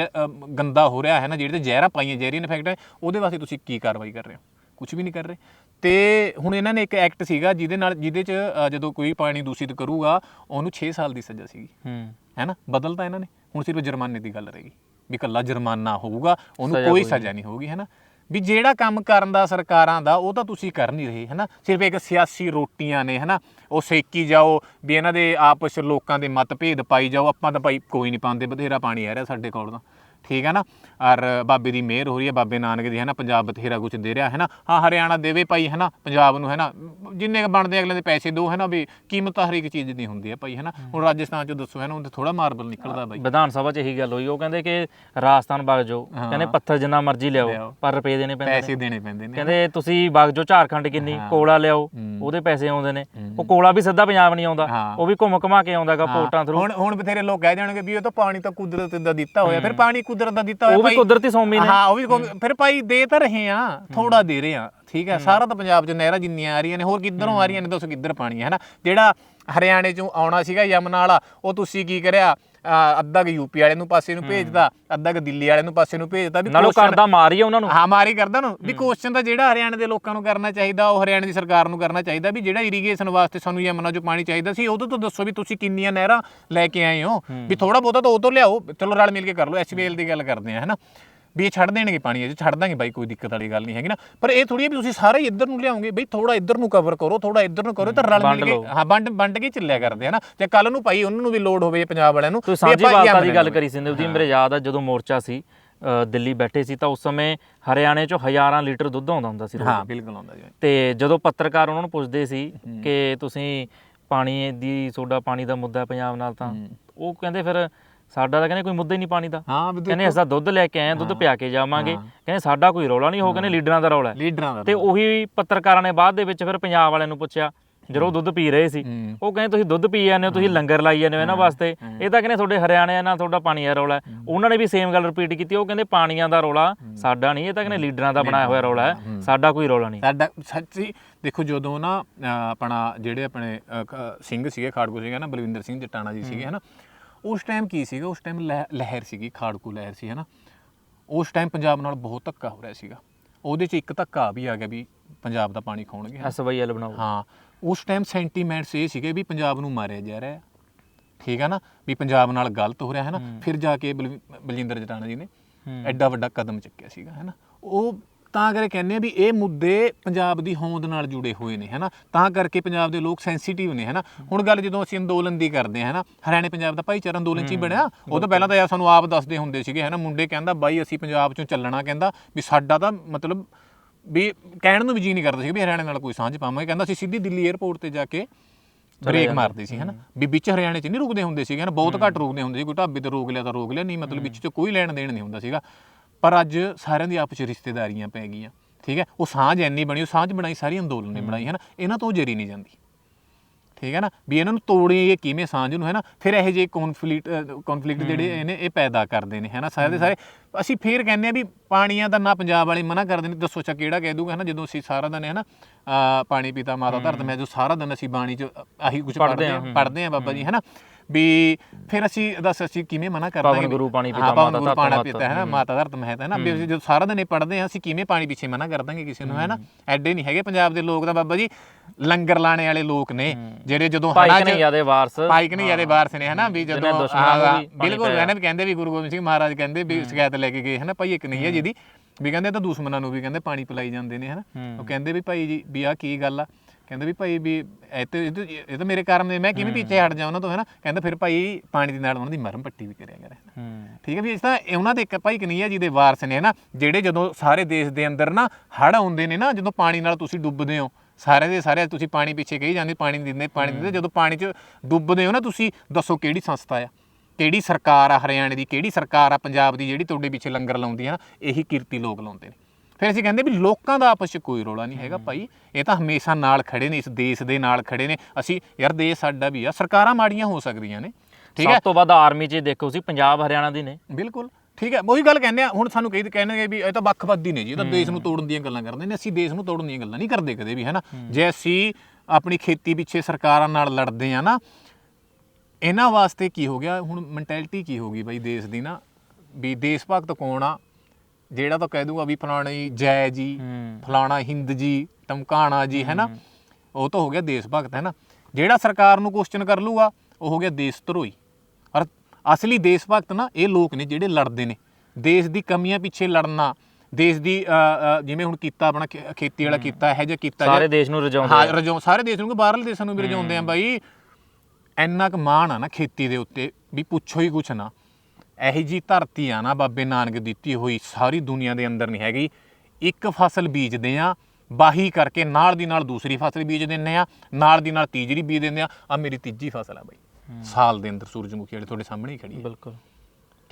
ਗੰਦਾ ਹੋ ਰਿਹਾ ਹੈ ਨਾ ਜਿਹੜੇ ਤੇ ਜ਼ਹਿਰਾਂ ਪਾਈਆਂ ਜ਼ਹਿਰੀਨ ਇਨਫੈਕਟ ਹੈ ਉਹਦੇ ਵਾਸਤੇ ਤੁਸੀਂ ਕੀ ਕਾਰਵਾਈ ਕਰ ਰਹੇ ਹੋ? ਕੁਝ ਵੀ ਨਹੀਂ ਕਰ ਰਹੇ। ਤੇ ਹੁਣ ਇਹਨਾਂ ਨੇ ਇੱਕ ਐਕਟ ਸੀਗਾ ਜਿਹਦੇ ਨਾਲ ਜਿਹਦੇ ਚ ਅ, ਜਦੋਂ ਕੋਈ ਪਾਣੀ ਦੂਸ਼ਿਤ ਕਰੂਗਾ ਉਹਨੂੰ 6 ਸਾਲ ਦੀ ਸਜ਼ਾ ਸੀਗੀ। ਹੂੰ। ਹੈ ਨਾ ਬਦਲਤਾ ਇਹਨਾਂ ਨੇ। ਹੁਣ ਸਿਰਫ ਜੁਰਮਾਨੇ ਦੀ ਗੱਲ ਰਹੇਗੀ ਵੀ ਕੱਲਾ ਜੁਰਮਾਨਾ ਹੋਊਗਾ ਉਹਨੂੰ ਕੋਈ ਸਜ਼ਾ ਨਹੀਂ। ਹੋਊਗੀ ਹੈ ਨਾ ਵੀ ਜਿਹੜਾ ਕੰਮ ਕਰਨ ਦਾ ਸਰਕਾਰਾਂ ਦਾ ਉਹ ਤਾਂ ਤੁਸੀਂ ਕਰ ਨਹੀਂ ਰਹੇ ਹੈ ਨਾ ਸਿਰਫ ਇੱਕ ਸਿਆਸੀ ਰੋਟੀਆਂ ਨੇ ਹੈ ਨਾ ਉਹ ਸੇਕੀ ਜਾਓ ਵੀ ਇਹਨਾਂ ਦੇ ਆਪਸ 'ਚ ਲੋਕਾਂ ਦੇ ਮਤਭੇਦ ਪਾਈ ਜਾਓ ਆਪਾਂ ਤਾਂ ਭਾਈ ਕੋਈ ਨਹੀਂ ਪਾਉਂਦੇ ਬਥੇਰਾ ਪਾਣੀ ਆ ਰਿਹਾ ਸਾਡੇ ਕੋਲ ਤਾਂ। ਠੀਕ ਹੈ ਨਾ? ਔਰ ਬਾਬੇ ਦੀ ਮਿਹਰ ਹੋ ਰਹੀ ਹੈ। ਬਾਬੇ ਨਾਨਕ ਦੀ ਹੈ ਨਾ ਪੰਜਾਬ ਬਥੇਰਾ ਕੁਝ ਦੇ ਰਿਹਾ ਹੈ ਨਾ? ਹਾਂ ਹਰਿਆਣਾ ਦੇਵੇ ਭਾਈ ਹੈ ਨਾ ਪੰਜਾਬ ਨੂੰ ਹੈ ਨਾ? ਜਿੰਨੇ ਕੁ ਬਣਦੇ ਅਗਲੇ ਦੇ ਪੈਸੇ ਦੋ ਹੈ ਨਾ ਵੀ ਕੀਮਤ ਹਰ ਇੱਕ ਚੀਜ਼ ਦੀ ਹੁੰਦੀ ਹੈ ਭਾਈ ਹੈ ਨਾ? ਹੁਣ ਰਾਜਸਥਾਨ ਚ ਦੱਸੋ ਹੈ ਨਾ ਉਹਦੇ ਥੋੜਾ ਮਾਰਬਲ ਨਿਕਲਦਾ ਬਾਈ। ਵਿਧਾਨ ਸਭਾ 'ਚ ਇਹੀ ਗੱਲ ਹੋਈ ਉਹ ਕਹਿੰਦੇ ਕਿ ਰਾਜਸਥਾਨ ਵਗ ਜਾਓ। ਕਹਿੰਦੇ ਪੱਥਰ ਜਿੰਨਾ ਮਰਜ਼ੀ ਲਿਆਓ। ਪਰ ਰੁਪਏ ਦੇਣੇ ਪੈਂਦੇ ਨੇ। ਪੈਸੇ ਦੇਣੇ ਪੈਂਦੇ ਨੇ। ਕਹਿੰਦੇ ਤੁਸੀਂ ਵਗ ਜਾਓ ਝਾਰਖੰਡ ਕਿੰਨੀ ਕੋਲਾ ਲਿਆਓ। ਉਹਦੇ ਪੈਸੇ ਆਉਂਦੇ ਨੇ। ਉਹ ਕੋਲਾ ਵੀ ਸਿੱਧਾ ਪੰਜਾਬ ਨਹੀਂ ਆਉਂਦਾ। ਉਹ ਵੀ ਘੁੰਮ ਘਮਾ ਕੇ ਆਉਂਦਾਗਾ ਪੋਰਟਾਂ ਥਰੂ ਹੁਣ ਹੁਣ ਬਥੇਰੇ ਲੋਕ ਕਹਿ ਜਾਣਗੇ ਵੀ ਇਹ ਤਾਂ ਪਾਣੀ ਤਾਂ ਕੁਦਰਤ ਦਾ ਦਿੱਤਾ ਹੋਇਆ ਫਿਰ ਪਾਣੀ ਕੁਦਰਤ ਦਾ ਦਿੱਤਾ ਹੋਇਆ ਉਹ ਵੀ ਕੁਦਰਤੀ ਸੌਮੀ ਨੇ। ਹਾਂ ਉਹ ਵੀ ਫਿਰ ਭਾਈ ਦੇ ਤਾਂ ਰਹੇ ਆ ਥੋੜਾ ਦੇ ਰਹੇ ਆ ਠੀਕ ਹੈ। ਸਾਰਾ ਤਾਂ ਪੰਜਾਬ ਚ ਨਹਿਰਾਂ ਜਿੰਨੀਆਂ ਆ ਰਹੀਆਂ ਨੇ ਹੋਰ ਕਿੱਧਰੋਂ ਆ ਰਹੀਆਂ ਨੇ ਦੱਸੋ ਕਿੱਧਰ ਪਾਣੀ ਹੈ ਹੈ ਨਾ ਜਿਹੜਾ ਹਰਿਆਣੇ ਚੋਂ ਆਉਣਾ ਸੀਗਾ ਯਮਨਾ ਵਾਲਾ ਉਹ ਤੁਸੀਂ ਕੀ ਕਰਿਆ? ਅਹ ਅੱਧਾ ਕੁ ਯੂਪੀ ਵਾਲੇ ਨੂੰ ਪਾਸੇ ਨੂੰ ਭੇਜਦਾ ਅੱਧਾ ਕੁ ਦਿੱਲੀ ਵਾਲੇ ਨੂੰ ਪਾਸੇ ਨੂੰ ਭੇਜਦਾ ਵੀ ਨਾਲੋਂ question- ਕਰਦਾ ਮਾਰੀ ਆ ਉਹਨਾਂ ਨੂੰ। ਹਾਂ ਮਾਰੀ ਕਰਦਾ ਨੂੰ ਵੀ ਕੁਐਸਚਨ ਤਾਂ ਜਿਹੜਾ ਹਰਿਆਣੇ ਦੇ ਲੋਕਾਂ ਨੂੰ ਕਰਨਾ ਚਾਹੀਦਾ ਉਹ ਹਰਿਆਣੇ ਦੀ ਸਰਕਾਰ ਨੂੰ ਕਰਨਾ ਚਾਹੀਦਾ ਵੀ ਜਿਹੜਾ ਇਰੀਗੇਸ਼ਨ ਵਾਸਤੇ ਸਾਨੂੰ ਯਮਨਾ ਚੋਂ ਪਾਣੀ ਚਾਹੀਦਾ ਸੀ ਉਦੋਂ ਤੋਂ ਦੱਸੋ ਵੀ ਤੁਸੀਂ ਕਿੰਨੀਆਂ ਨਹਿਰਾਂ ਲੈ ਕੇ ਆਏ ਹੋ। ਵੀ ਥੋੜਾ ਬਹੁਤਾ ਤਾਂ ਉਹ ਤੋਂ ਲਿਆਓ। ਚਲੋ ਰਲ ਮਿਲ ਕੇ ਕਰ ਲਓ ਐਸਬੀਐਲ ਦੀ ਗੱਲ ਕਰਦੇ ਆ ਹੈਨਾ? ਵੀ ਇਹ ਛੱਡ ਦੇਣਗੇ ਪਾਣੀ ਇਹ ਛੱਡ ਦਾਂਗੇ ਬਾਈ ਕੋਈ ਦਿੱਕਤ ਵਾਲੀ ਗੱਲ ਨਹੀਂ ਹੈਗੀ ਨਾ। ਪਰ ਇਹ ਥੋੜੀ ਵੀ ਤੁਸੀਂ ਸਾਰੇ ਹੀ ਇੱਧਰ ਨੂੰ ਲਿਆਓਗੇ ਬਈ ਥੋੜਾ ਇੱਧਰ ਨੂੰ ਕਵਰ ਕਰੋ ਥੋੜਾ ਇੱਧਰ ਨੂੰ ਕਰੋ ਤਾਂ ਰਲ ਮਿਲ ਕੇ। ਹਾਂ ਵੰਡ ਵੰਡ ਕੇ ਚੱਲਿਆ ਕਰਦੇ ਹਨਾ। ਤੇ ਕੱਲ ਨੂੰ ਭਾਈ ਉਹਨਾਂ ਨੂੰ ਵੀ ਲੋਡ ਹੋਵੇ ਪੰਜਾਬ ਵਾਲਿਆਂ ਨੂੰ ਵੀ ਸਾਂਝੀ ਵਾਲਤਾ ਦੀ ਗੱਲ ਕਰੀ ਸੀ ਨਵਦੀਪ ਮੇਰੇ ਯਾਦ ਆ ਜਦੋਂ ਮੋਰਚਾ ਸੀ ਦਿੱਲੀ ਬੈਠੇ ਸੀ ਤਾਂ ਉਸ ਸਮੇਂ ਹਰਿਆਣੇ 'ਚੋਂ ਹਜ਼ਾਰਾਂ ਲੀਟਰ ਦੁੱਧ ਆਉਂਦਾ ਹੁੰਦਾ ਸੀ। ਹਾਂ ਬਿਲਕੁਲ ਆਉਂਦਾ ਜੀ ਤੇ ਜਦੋਂ ਪੱਤਰਕਾਰ ਉਹਨਾਂ ਨੂੰ ਪੁੱਛਦੇ ਸੀ ਕਿ ਤੁਸੀਂ ਪਾਣੀ ਦੀ ਸੋਡਾ ਪਾਣੀ ਦਾ ਮੁੱਦਾ ਪੰਜਾਬ ਨਾਲ ਤਾਂ ਉਹ ਕਹਿੰਦੇ ਫਿਰ ਸਾਡਾ ਤਾਂ ਕਹਿੰਦੇ ਕੋਈ ਮੁੱਦਾ ਹੀ ਨਹੀਂ ਪਾਣੀ ਦਾ। ਹਾਂ ਵੀ ਕਹਿੰਦੇ ਅਸੀਂ ਦੁੱਧ ਲੈ ਕੇ ਆਏ ਦੁੱਧ ਪਿਆ ਕੇ ਜਾਵਾਂਗੇ। ਕਹਿੰਦੇ ਸਾਡਾ ਕੋਈ ਰੌਲਾ ਨਹੀਂ ਹੋ ਕਹਿੰਦੇ ਲੀਡਰਾਂ ਦਾ ਰੌਲਾ ਹੈ। ਲੀਡਰਾਂ ਦਾ ਤੇ ਉਹੀ ਪੱਤਰਕਾਰਾਂ ਨੇ ਬਾਅਦ ਦੇ ਵਿੱਚ ਫਿਰ ਪੰਜਾਬ ਵਾਲਿਆਂ ਨੂੰ ਪੁੱਛਿਆ ਜਦੋਂ ਦੁੱਧ ਪੀ ਰਹੇ ਸੀ। ਉਹ ਕਹਿੰਦੇ ਤੁਸੀਂ ਦੁੱਧ ਪੀ ਜਾਂਦੇ ਹੋ ਤੁਸੀਂ ਲੰਗਰ ਲਾਈ ਜਾਂਦੇ ਹੋ ਇਹਨਾਂ ਵਾਸਤੇ। ਇਹ ਤਾਂ ਕਹਿੰਦੇ ਤੁਹਾਡੇ ਹਰਿਆਣੇ ਨਾਲ ਤੁਹਾਡਾ ਪਾਣੀ ਦਾ ਰੌਲਾ ਹੈ। ਉਹਨਾਂ ਨੇ ਵੀ ਸੇਮ ਗੱਲ ਰਿਪੀਟ ਕੀਤੀ ਉਹ ਕਹਿੰਦੇ ਪਾਣੀਆਂ ਦਾ ਰੌਲਾ ਸਾਡਾ ਨਹੀਂ ਇਹ ਤਾਂ ਕਹਿੰਦੇ ਲੀਡਰਾਂ ਦਾ ਬਣਾਇਆ ਹੋਇਆ ਰੌਲਾ ਹੈ। ਸਾਡਾ ਕੋਈ ਰੌਲਾ ਨਹੀਂ। ਸਾਡਾ ਸੱਚੀ ਦੇਖੋ ਜਦੋਂ ਨਾ ਆਪਣਾ ਜਿਹੜੇ ਆਪਣੇ ਸਿੰਘ ਸੀਗੇ ਖਾੜਕੂ ਸੀਗਾ ਨਾ ਬਲਵਿੰਦਰ ਸਿੰਘ ਜਟਾਣਾ ਜੀ ਸੀਗੇ ਹਨਾ? ਉਸ ਟਾਈਮ ਕੀ ਸੀਗਾ? ਉਸ ਟਾਈਮ ਲਹਿਰ ਸੀਗੀ ਖਾੜਕੂ ਲਹਿਰ ਸੀ ਹਨਾ? ਉਸ ਟਾਈਮ ਪੰਜਾਬ ਨਾਲ ਬਹੁਤ ਧੱਕਾ ਹੋ ਰਿਹਾ ਸੀਗਾ। ਉਹਦੇ ਚ ਇੱਕ ਧੱਕਾ ਵੀ ਆ ਗਿਆ ਵੀ ਪੰਜਾਬ ਦਾ ਪਾਣੀ ਖੋਣਗੇ ਐਸਵਾਈਐਲ ਬਣਾਓ। ਹਾਂ। ਉਸ ਟਾਈਮ ਸੈਂਟੀਮੈਂਟਸ ਇਹ ਸੀਗੇ ਵੀ ਪੰਜਾਬ ਨੂੰ ਮਾਰਿਆ ਜਾ ਰਿਹਾ। ਠੀਕ ਹੈ ਨਾ? ਵੀ ਪੰਜਾਬ ਨਾਲ ਗਲਤ ਹੋ ਰਿਹਾ ਹੈ। ਨਾ ਫਿਰ ਜਾ ਕੇ ਬਲਜਿੰਦਰ ਜਟਾਣਾ ਜੀ ਨੇ। ਐਡਾ ਵੱਡਾ ਕਦਮ ਚੱਕਿਆ ਸੀਗਾ ਹੈ ਨਾ ਉਹ ਤਾਂ ਕਰਕੇ ਕਹਿੰਦੇ ਆ ਵੀ ਇਹ ਮੁੱਦੇ ਪੰਜਾਬ ਦੀ ਹੋਂਦ ਨਾਲ ਜੁੜੇ ਹੋਏ ਨੇ ਹੈਨਾ? ਤਾਂ ਕਰਕੇ ਪੰਜਾਬ ਦੇ ਲੋਕ ਸੈਂਸਿਟਿਵ ਨੇ ਹੈਨਾ? ਹੁਣ ਗੱਲ ਜਦੋਂ ਅਸੀਂ ਅੰਦੋਲਨ ਦੀ ਕਰਦੇ ਹਾਂ ਹੈਨਾ? ਹਰਿਆਣੇ ਪੰਜਾਬ ਦਾ ਭਾਈਚਾਰਾ ਅੰਦੋਲਨ ਚ ਹੀ ਬਣਿਆ। ਉਹ ਤੋਂ ਪਹਿਲਾਂ ਤਾਂ ਯਾਰ ਸਾਨੂੰ ਆਪ ਦੱਸਦੇ ਹੁੰਦੇ ਸੀਗੇ ਹੈਨਾ? ਮੁੰਡੇ ਕਹਿੰਦਾ ਬਾਈ ਅਸੀਂ ਪੰਜਾਬ ਚੋਂ ਚੱਲਣਾ ਕਹਿੰਦਾ। ਵੀ ਸਾਡਾ ਤਾਂ ਮਤਲਬ ਵੀ ਕਹਿਣ ਨੂੰ ਵੀ ਜੀ ਨਹੀਂ ਕਰਦਾ ਸੀ ਵੀ ਹਰਿਆਣੇ ਨਾਲ ਕੋਈ ਸਾਂਝ ਪਾਵਾਂਗੇ। ਕਹਿੰਦਾ ਅਸੀਂ ਸਿੱਧੀ ਦਿੱਲੀ 에ਅਰਪੋਰਟ ਤੇ ਜਾ ਕੇ ਬ੍ਰੇਕ ਮਾਰਦੇ ਸੀ ਹਨਾ? ਵੀ ਵਿੱਚ ਹਰਿਆਣੇ 'ਚ ਨਹੀਂ ਰੁਕਦੇ ਹੁੰਦੇ ਸੀਗੇ ਨਾ ਬਹੁਤ ਘੱਟ ਰੁਕਦੇ ਹੁੰਦੇ ਸੀ ਕੋਈ ਢਾਬੇ ਤੇ ਰੋਕ ਲਿਆ ਤਾਂ ਰੋਕ ਲਿਆ ਨਹੀਂ ਮਤਲਬ ਵਿੱਚ 'ਚ ਕੋਈ ਲੈਣ ਦੇਣ ਨਹੀਂ ਹੁੰਦਾ ਸੀਗਾ। ਪਰ ਅੱਜ ਸਾਰਿਆਂ ਦੀ ਆਪਸ 'ਚ ਰਿਸ਼ਤੇਦਾਰੀਆਂ ਪੈ ਗਈਆਂ ਠੀਕ ਹੈ? ਉਹ ਸਾਂਝ ਐਨੀ ਬਣੀ ਉਹ ਸਾਂਝ ਬਣਾਈ ਸਾਰੀ ਅੰਦੋਲਨ ਨੇ ਬਣਾਈ ਹੈ ਨਾ ਇਹਨਾਂ ਤੋਂ ਜਰੀ ਨਹੀਂ ਜਾਂਦੀ ਠੀਕ ਹੈ ਨਾ? ਵੀ ਇਹਨਾਂ ਨੂੰ ਤੋੜੀਏ ਕਿਵੇਂ ਸਾਂਝ ਨੂੰ ਹੈ ਨਾ ਫਿਰ ਇਹੋ ਜਿਹੇ ਕਨਫਲਿਕਟ ਕਨਫਲਿਕਟ ਜਿਹੜੇ ਇਹਨੇ ਇਹ ਪੈਦਾ ਕਰਦੇ ਨੇ ਹੈ ਨਾ ਸਾਰੇ ਦੇ ਸਾਰੇ ਅਸੀਂ ਫੇਰ ਕਹਿੰਦੇ ਆ ਵੀ ਪਾਣੀਆਂ ਦਾ ਨਾ ਪੰਜਾਬ ਵਾਲੇ ਮਨਾ ਕਰਦੇ ਨੇ ਦੱਸੋ ਚਾ ਕਿਹੜਾ ਕਹਿ ਦੂਗਾ ਹੈ ਨਾ ਜਦੋਂ ਅਸੀਂ ਸਾਰਾ ਦਿਨ ਹੈ ਨਾ ਪਾਣੀ ਪੀਤਾ ਮਾਤਾ ਧਰਤ ਮੈਂ ਜੋ ਸਾਰਾ ਦਿਨ ਅਸੀਂ ਬਾਣੀ ਚ ਆਹੀ ਕੁਝ ਹਾਂ, ਆ ਹੂੰ। ਪੜ੍ਹਦੇ ਆ ਬਾਬਾ ਜੀ ਹੈ। ਨਾ ਵੀ ਫਿਰ ਅਸੀਂ ਦੱਸ ਅਸੀਂ ਕਿਵੇਂ ਮਨਾ ਕਰ ਦਾਂਗੇ ਗੁਰੂ ਪਾਣੀ ਹਾਂ, ਪੀਤਾ, ਮਾਤਾ ਧਰਤ ਪਾਣੀ ਪੀਤਾ ਹੈ ਨਾ ਮਾਤਾ। ਧਰਤ ਮਹਿਤ ਹੈ ਨਾ ਵੀ ਜਦੋਂ ਸਾਰਾ ਦਿਨ ਇਹ ਪੜ੍ਹਦੇ ਆ ਅਸੀਂ ਕਿਵੇਂ ਪਾਣੀ ਪਿੱਛੇ ਮਨਾ ਕਰ ਦਾਂਗੇ ਕਿਸੇ ਨੂੰ ਹੈ ਨਾ? ਐਡੇ ਨਹੀਂ ਹੈਗੇ ਪੰਜਾਬ ਦੇ ਲੋਕ ਤਾਂ ਬਾਬਾ ਜੀ ਲੰਗਰ ਲਾਣੇ ਵਾਲੇ ਲੋਕ ਨੇ ਜਿਹੜੇ ਜਦੋਂ ਭਾਈ ਹੜ੍ਹਾਂ 'ਚ- ਕਨਈਆ ਦੇ ਵਾਰਸ। ਭਾਈ ਕਨਈਆ ਦੇ ਵਾਰਸ ਨੇ ਜਦੋਂ ਦੁਸ਼ਮਣਾਂ ਨੂੰ ਵੀ ਪਾਣੀ ਬਿਲਕੁਲ। ਹੈ ਨਾ ਵੀ ਕਹਿੰਦੇ ਵੀ ਗੁਰੂ ਗੋਬਿੰਦ ਸਿੰਘ ਮਹਾਰਾਜ ਕਹਿੰਦੇ ਵੀ ਸ਼ਿਕਾਇਤ ਲੈ ਕੇ ਗਏ ਹਨਾ ਭਾਈ ਇੱਕ ਨਹੀਂ ਹੈ। ਜਿਹਦੀ ਵੀ ਕਹਿੰਦੇ ਤਾਂ ਦੁਸ਼ਮਣਾਂ ਨੂੰ ਵੀ ਕਹਿੰਦੇ ਪਾਣੀ ਪਿਲਾਈ ਜਾਂਦੇ ਨੇ ਹਨਾ ਹੂੰ। ਉਹ ਕਹਿੰਦੇ ਵੀ ਭਾਈ ਜੀ ਵੀ ਆਹ ਕੀ ਗੱਲ ਆ? ਕਹਿੰਦੇ ਵੀ ਭਾਈ ਵੀ ਇਹ ਤੇ ਇਹ ਤਾਂ- ਇਹ ਤਾਂ ਮੇਰੇ ਕਰਮ ਨੇ ਮੈਂ ਕਿਵੇਂ ਪਿੱਛੇ ਹਟ ਜਾ ਉਹਨਾਂ ਤੋਂ ਹਨਾ? ਕਹਿੰਦਾ ਫਿਰ ਭਾਈ ਪਾਣੀ ਦੇ ਨਾਲ ਉਹਨਾਂ ਦੀ ਮਰਮ ਪੱਟੀ ਵੀ ਕਰਿਆ ਕਰ। ਹੂੰ। ਠੀਕ ਹੈ ਵੀ ਇਸ ਤਾਂ ਇਹ ਉਹਨਾਂ ਦੇ ਇੱਕ ਭਾਈ ਕਨਈਆ ਜੀ ਦੇ ਵਾਰਸ ਨੇ ਨਾ ਜਿਹੜੇ ਜਦੋਂ ਸਾਰੇ ਦੇਸ਼ ਦੇ ਅੰਦਰ ਨਾ ਹੜ ਆਉਂਦੇ ਨੇ ਨਾ ਜਦੋਂ ਪਾਣੀ ਨਾਲ ਤੁਸੀਂ ਡੁੱਬਦੇ ਹੋ ਸਾਰੇ ਦੇ ਸਾਰੇ ਤੁਸੀਂ ਪਾਣੀ ਪਿੱਛੇ ਕਹੀ ਜਾਂਦੇ ਪਾਣੀ ਦਿੰਦੇ ਪਾਣੀ ਦਿੰਦੇ ਜਦੋਂ ਪਾਣੀ 'ਚ ਡੁੱਬਦੇ ਹੋ ਨਾ ਤੁਸੀਂ ਦੱਸੋ ਕਿਹੜੀ ਸੰਸਥਾ ਆ? ਕਿਹੜੀ ਸਰਕਾਰ ਆ ਹਰਿਆਣੇ ਦੀ ਕਿਹੜੀ ਸਰਕਾਰ ਆ ਪੰਜਾਬ ਦੀ ਜਿਹੜੀ ਤੁਹਾਡੇ ਪਿੱਛੇ ਲੰਗਰ ਲਾਉਂਦੀ ਆ ਨਾ ਇਹੀ ਕਿਰਤੀ ਲੋਕ ਲਾਉਂਦੇ ਨੇ। ਫਿਰ ਅਸੀਂ ਕਹਿੰਦੇ ਵੀ ਲੋਕਾਂ ਦਾ ਆਪਸ 'ਚ ਕੋਈ ਰੋਲਾ ਨਹੀਂ ਹੈਗਾ ਭਾਈ। ਇਹ ਤਾਂ ਹਮੇਸ਼ਾ ਨਾਲ ਖੜੇ ਨੇ ਇਸ ਦੇਸ਼ ਦੇ ਨਾਲ ਖੜੇ ਨੇ। ਅਸੀਂ ਯਾਰ ਦੇਸ਼ ਸਾਡਾ ਵੀ ਆ ਸਰਕਾਰਾਂ ਮਾੜੀਆਂ ਹੋ ਸਕਦੀਆਂ ਨੇ। ਠੀਕ ਹੈ? ਸਭ ਤੋਂ ਵੱਧ ਆਰਮੀ 'ਚ ਦੇਖੋ ਸੀ ਪੰਜਾਬ ਹਰਿਆਣਾ ਦੀ ਨੇ। ਬਿਲਕੁਲ। ਠੀਕ ਹੈ ਉਹੀ ਗੱਲ ਕਹਿੰਦੇ ਆ ਹੁਣ ਸਾਨੂੰ ਕਈ ਕਹਿੰਦੇ ਵੀ ਇਹ ਤਾਂ ਵੱਖਵਾਦੀ ਨੇ ਜੀ ਇਹ ਤਾਂ ਦੇਸ਼ ਨੂੰ ਤੋੜਨ ਦੀਆਂ ਗੱਲਾਂ ਕਰਦੇ ਨੇ ਅਸੀਂ ਦੇਸ਼ ਨੂੰ ਤੋੜਨ ਦੀਆਂ ਗੱਲਾਂ ਨਹੀਂ ਕਰਦੇ ਕਦੇ ਵੀ ਹੈਨਾ ਜੇ ਅਸੀਂ ਆਪਣੀ ਖੇਤੀ ਪਿੱਛੇ ਸਰਕਾਰਾਂ ਨਾਲ ਲੜਦੇ ਆ ਨਾ ਇਹਨਾਂ ਵਾਸਤੇ ਕੀ ਹੋ ਗਿਆ? ਹੁਣ ਮੈਂਟੈਲਿਟੀ ਕੀ ਹੋ ਗਈ ਬਾਈ ਦੇਸ਼ ਦੀ ਨਾ? ਵੀ ਦੇਸ਼ ਭਗਤ ਕੌਣ ਆ? ਜਿਹੜਾ ਤਾਂ ਕਹਿ ਦੂਗਾ ਵੀ ਫਲਾਣੀ ਜੈ ਜੀ ਫਲਾਣਾ ਹਿੰਦ ਜੀ ਟਮਕਾਣਾ ਜੀ ਹੈ ਨਾ? ਉਹ ਤਾਂ ਹੋ ਗਿਆ ਦੇਸ਼ ਭਗਤ ਹੈ ਨਾ? ਜਿਹੜਾ ਸਰਕਾਰ ਨੂੰ ਕੁਐਸਚਨ ਕਰ ਲੂਗਾ ਉਹ ਹੋ ਗਿਆ ਦੇਸ਼ ਧਰੋਈ। ਔਰ ਅਸਲੀ ਦੇਸ਼ ਭਗਤ ਨਾ ਇਹ ਲੋਕ ਨੇ ਜਿਹੜੇ ਲੜਦੇ ਨੇ। ਦੇਸ਼ ਦੀ ਕਮੀਆਂ ਪਿੱਛੇ ਲੜਨਾ ਦੇਸ਼ ਦੀ ਜਿਵੇਂ ਹੁਣ ਕੀਤਾ ਆਪਣਾ ਖੇਤੀ ਵਾਲਾ ਕੀਤਾ ਹੈ ਜਾਂ ਕੀਤਾ ਸਾਰੇ ਦੇਸ਼ ਨੂੰ ਰਜਾਉਂਦੇ ਹਾਂ। ਰਜਾਉ ਸਾਰੇ ਦੇਸ਼ ਨੂੰ ਕਿ ਬਾਹਰਲੇ ਦੇਸ਼ਾਂ ਨੂੰ ਵੀ ਰਜਾਉਂਦੇ ਆ ਬਾਈ। ਇੰਨਾ ਕੁ ਮਾਣ ਆ ਨਾ ਖੇਤੀ ਦੇ ਉੱਤੇ ਵੀ ਪੁੱਛੋ ਹੀ ਕੁਛ ਨਾ। ਇਹੀ ਜੀ ਧਰਤੀ ਆ ਨਾ ਬਾਬੇ ਨਾਨਕ ਦਿੱਤੀ ਹੋਈ ਸਾਰੀ ਦੁਨੀਆ ਦੇ ਅੰਦਰ ਨਹੀਂ ਹੈਗੀ। ਇੱਕ ਫਸਲ ਬੀਜਦੇ ਆ ਬਾਹੀ ਕਰਕੇ ਨਾਲ ਦੀ ਨਾਲ ਦੂਸਰੀ ਫਸਲ ਬੀਜ ਦਿੰਨੇ ਆ ਨਾਲ ਦੀ ਨਾਲ ਤੀਜਰੀ ਬੀਜ ਦਿੰਦੇ ਆ। ਆ ਮੇਰੀ ਤੀਜੀ ਫਸਲ ਆ ਬਾਈ। ਸਾਲ ਦੇ ਅੰਦਰ ਸੂਰਜਮੁਖੀ ਵਾਲੀ ਤੁਹਾਡੇ ਸਾਹਮਣੇ ਹੀ ਖੜੀ ਹੈ। ਬਿਲਕੁਲ।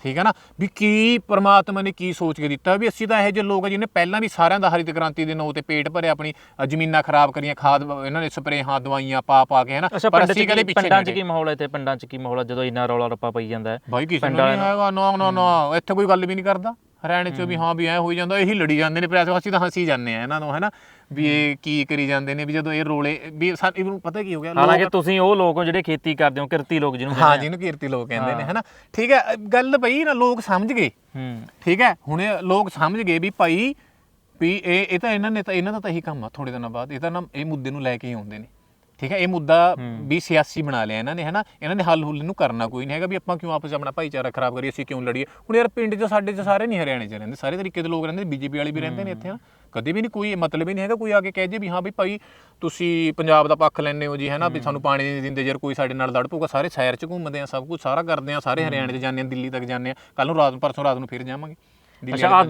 ਠੀਕ ਹੈ ਨਾ? ਵੀ ਕੀ ਪ੍ਰਮਾਤਮਾ ਨੇ ਕੀ ਸੋਚ ਕੇ ਦਿੱਤਾ? ਵੀ ਅਸੀਂ ਤਾਂ ਇਹੋ ਜਿਹੇ ਲੋਕ ਆ ਜਿਹਨੇ ਪਹਿਲਾਂ ਵੀ ਸਾਰਿਆਂ ਦਾ ਹਰਿਤ ਕ੍ਰਾਂਤੀ ਦੇ ਨਾਂ ਤੇ ਪੇਟ ਭਰਿਆ ਆਪਣੀ ਜ਼ਮੀਨਾਂ ਖਰਾਬ ਕਰੀਆਂ ਖਾਦ ਇਹਨਾਂ ਨੇ ਸਪਰੇਹਾਂ ਦਵਾਈਆਂ ਪਾ ਪਾ ਕੇ ਹੈ ਨਾ? ਪਰ ਪਿੰਡ 'ਚ ਅਸੀਂ ਕਦੇ ਕੀ- ਪਿੱਛੇ ਪਿੰਡਾਂ 'ਚ ਕੀ ਮਾਹੌਲ ਹੈ ਤੇ ਪਿੰਡਾਂ 'ਚ ਕੀ ਮਾਹੌਲ ਹੈ ਜਦੋਂ ਇੰਨਾ ਰੌਲਾ ਰੱਪਾ ਪਈ ਜਾਂਦਾ ਹੈ? ਬਾਈ ਕਿਸੇ ਪਿੰਡ ਨੂੰ ਨਹੀਂ ਹੈਗਾ ਨਾ ਨਾ ਨਾ। ਇੱਥੇ ਕੋਈ ਗੱਲ ਵੀ ਨਹੀਂ ਕਰਦਾ? ਹਰਿਆਣੇ ਚ ਵੀ ਹਾਂ। ਵੀ ਐ ਹੋਈ ਜਾਂਦਾ ਇਹੀ ਲੜੀ ਜਾਂਦੇ ਨੇ ਪ੍ਰੈਸ ਅਸੀਂ ਤਾਂ ਹੱਸੀ ਜਾਂਦੇ ਆ ਇਹਨਾਂ ਨੂੰ ਹੈ ਨਾ ਵੀ ਇਹ ਕੀ ਕਰੀ ਜਾਂਦੇ ਨੇ ਵੀ ਜਦੋਂ ਇਹ ਰੋਲੇ ਵੀ ਸਾਨੂੰ ਪਤਾ ਕੀ ਹੋ ਗਿਆ ਹਾਲਾਂਕਿ ਲੋਕ ਤੁਸੀਂ ਉਹ ਲੋਕ ਹੋ ਜਿਹੜੇ ਖੇਤੀ ਕਰਦੇ ਹੋ ਕਿਰਤੀ ਲੋਕ ਜਿਹਨੂੰ ਹਾਂ ਜਿਹਨੂੰ ਕੀਰਤੀ ਲੋਕ ਕਹਿੰਦੇ ਨੇ ਹੈ। ਨਾ ਠੀਕ ਹੈ ਗੱਲ ਪਈ ਨਾ ਲੋਕ ਸਮਝ ਗਏ। ਠੀਕ ਹੈ ਹੁਣ ਲੋਕ ਸਮਝ ਗਏ ਵੀ ਭਾਈ ਵੀ ਇਹ ਇਹ ਤਾਂ ਇਹਨਾਂ ਨੇ ਤਾਂ ਇਹਨਾਂ ਦਾ ਤਾਂ ਇਹੀ ਕੰਮ ਆ ਥੋੜੇ ਦਿਨਾਂ ਬਾਅਦ। ਇਹ ਤਾਂ ਨਾ ਇਹ ਮੁੱਦੇ ਨੂੰ ਲੈ ਕੇ ਹੀ ਆਉਂਦੇ ਨੇ। ਠੀਕ ਹੈ ਇਹ ਮੁੱਦਾ ਵੀ ਸਿਆਸੀ ਬਣਾ ਲਿਆ ਇਹਨਾਂ ਨੇ ਹਨਾ? ਇਹਨਾਂ ਨੇ ਹੱਲ ਹੁੱਲ ਨੂੰ ਕਰਨਾ ਕੋਈ ਨਹੀਂ ਹੈਗਾ ਵੀ ਆਪਾਂ ਕਿਉਂ ਆਪਸ ਆਪਣਾ ਭਾਈਚਾਰਾ ਖਰਾਬ ਕਰੀਏ ਅਸੀਂ ਕਿਉਂ ਲੜੀਏ? ਹੁਣ ਯਾਰ ਪਿੰਡ 'ਚ ਸਾਡੇ 'ਚ ਸਾਰੇ ਨਹੀਂ ਹਰਿਆਣੇ 'ਚ ਰਹਿੰਦੇ ਸਾਰੇ ਤਰੀਕੇ ਦੇ ਲੋਕ ਰਹਿੰਦੇ ਬੀਜੇਪੀ ਵਾਲੇ ਵੀ ਰਹਿੰਦੇ ਨੇ ਇੱਥੇ ਹਨਾ? ਕਦੇ ਵੀ ਨਹੀਂ ਕੋਈ ਮਤਲਬ ਹੀ ਨਹੀਂ ਹੈਗਾ ਕੋਈ ਆ ਕੇ ਕਹਿ ਜੇ ਵੀ ਹਾਂ ਵੀ ਭਾਈ ਤੁਸੀਂ ਪੰਜਾਬ ਦਾ ਪੱਖ ਲੈਂਦੇ ਹੋ ਜੀ ਹੈ ਨਾ ਵੀ ਸਾਨੂੰ ਪਾਣੀ ਨਹੀਂ ਦਿੰਦੇ ਯਾਰ ਕੋਈ ਸਾਡੇ ਨਾਲ ਲੜ ਪਊਗਾ ਸਾਰੇ ਸ਼ਹਿਰ 'ਚ ਘੁੰਮਦੇ ਆ ਸਭ ਕੁਝ ਸਾਰਾ ਕਰਦੇ ਆ ਸਾਰੇ ਹਰਿਆਣੇ 'ਚ ਜਾਂਦੇ ਆ ਦਿੱਲੀ ਤੱਕ ਜਾਂਦੇ ਆ ਕੱਲ ਨੂੰ ਰਾਤ ਨੂੰ ਪਰਸੋਂ ਰਾਤ ਨੂੰ ਫਿਰ ਜਾਵਾਂਗੇ। ਅੱਛਾ ਆ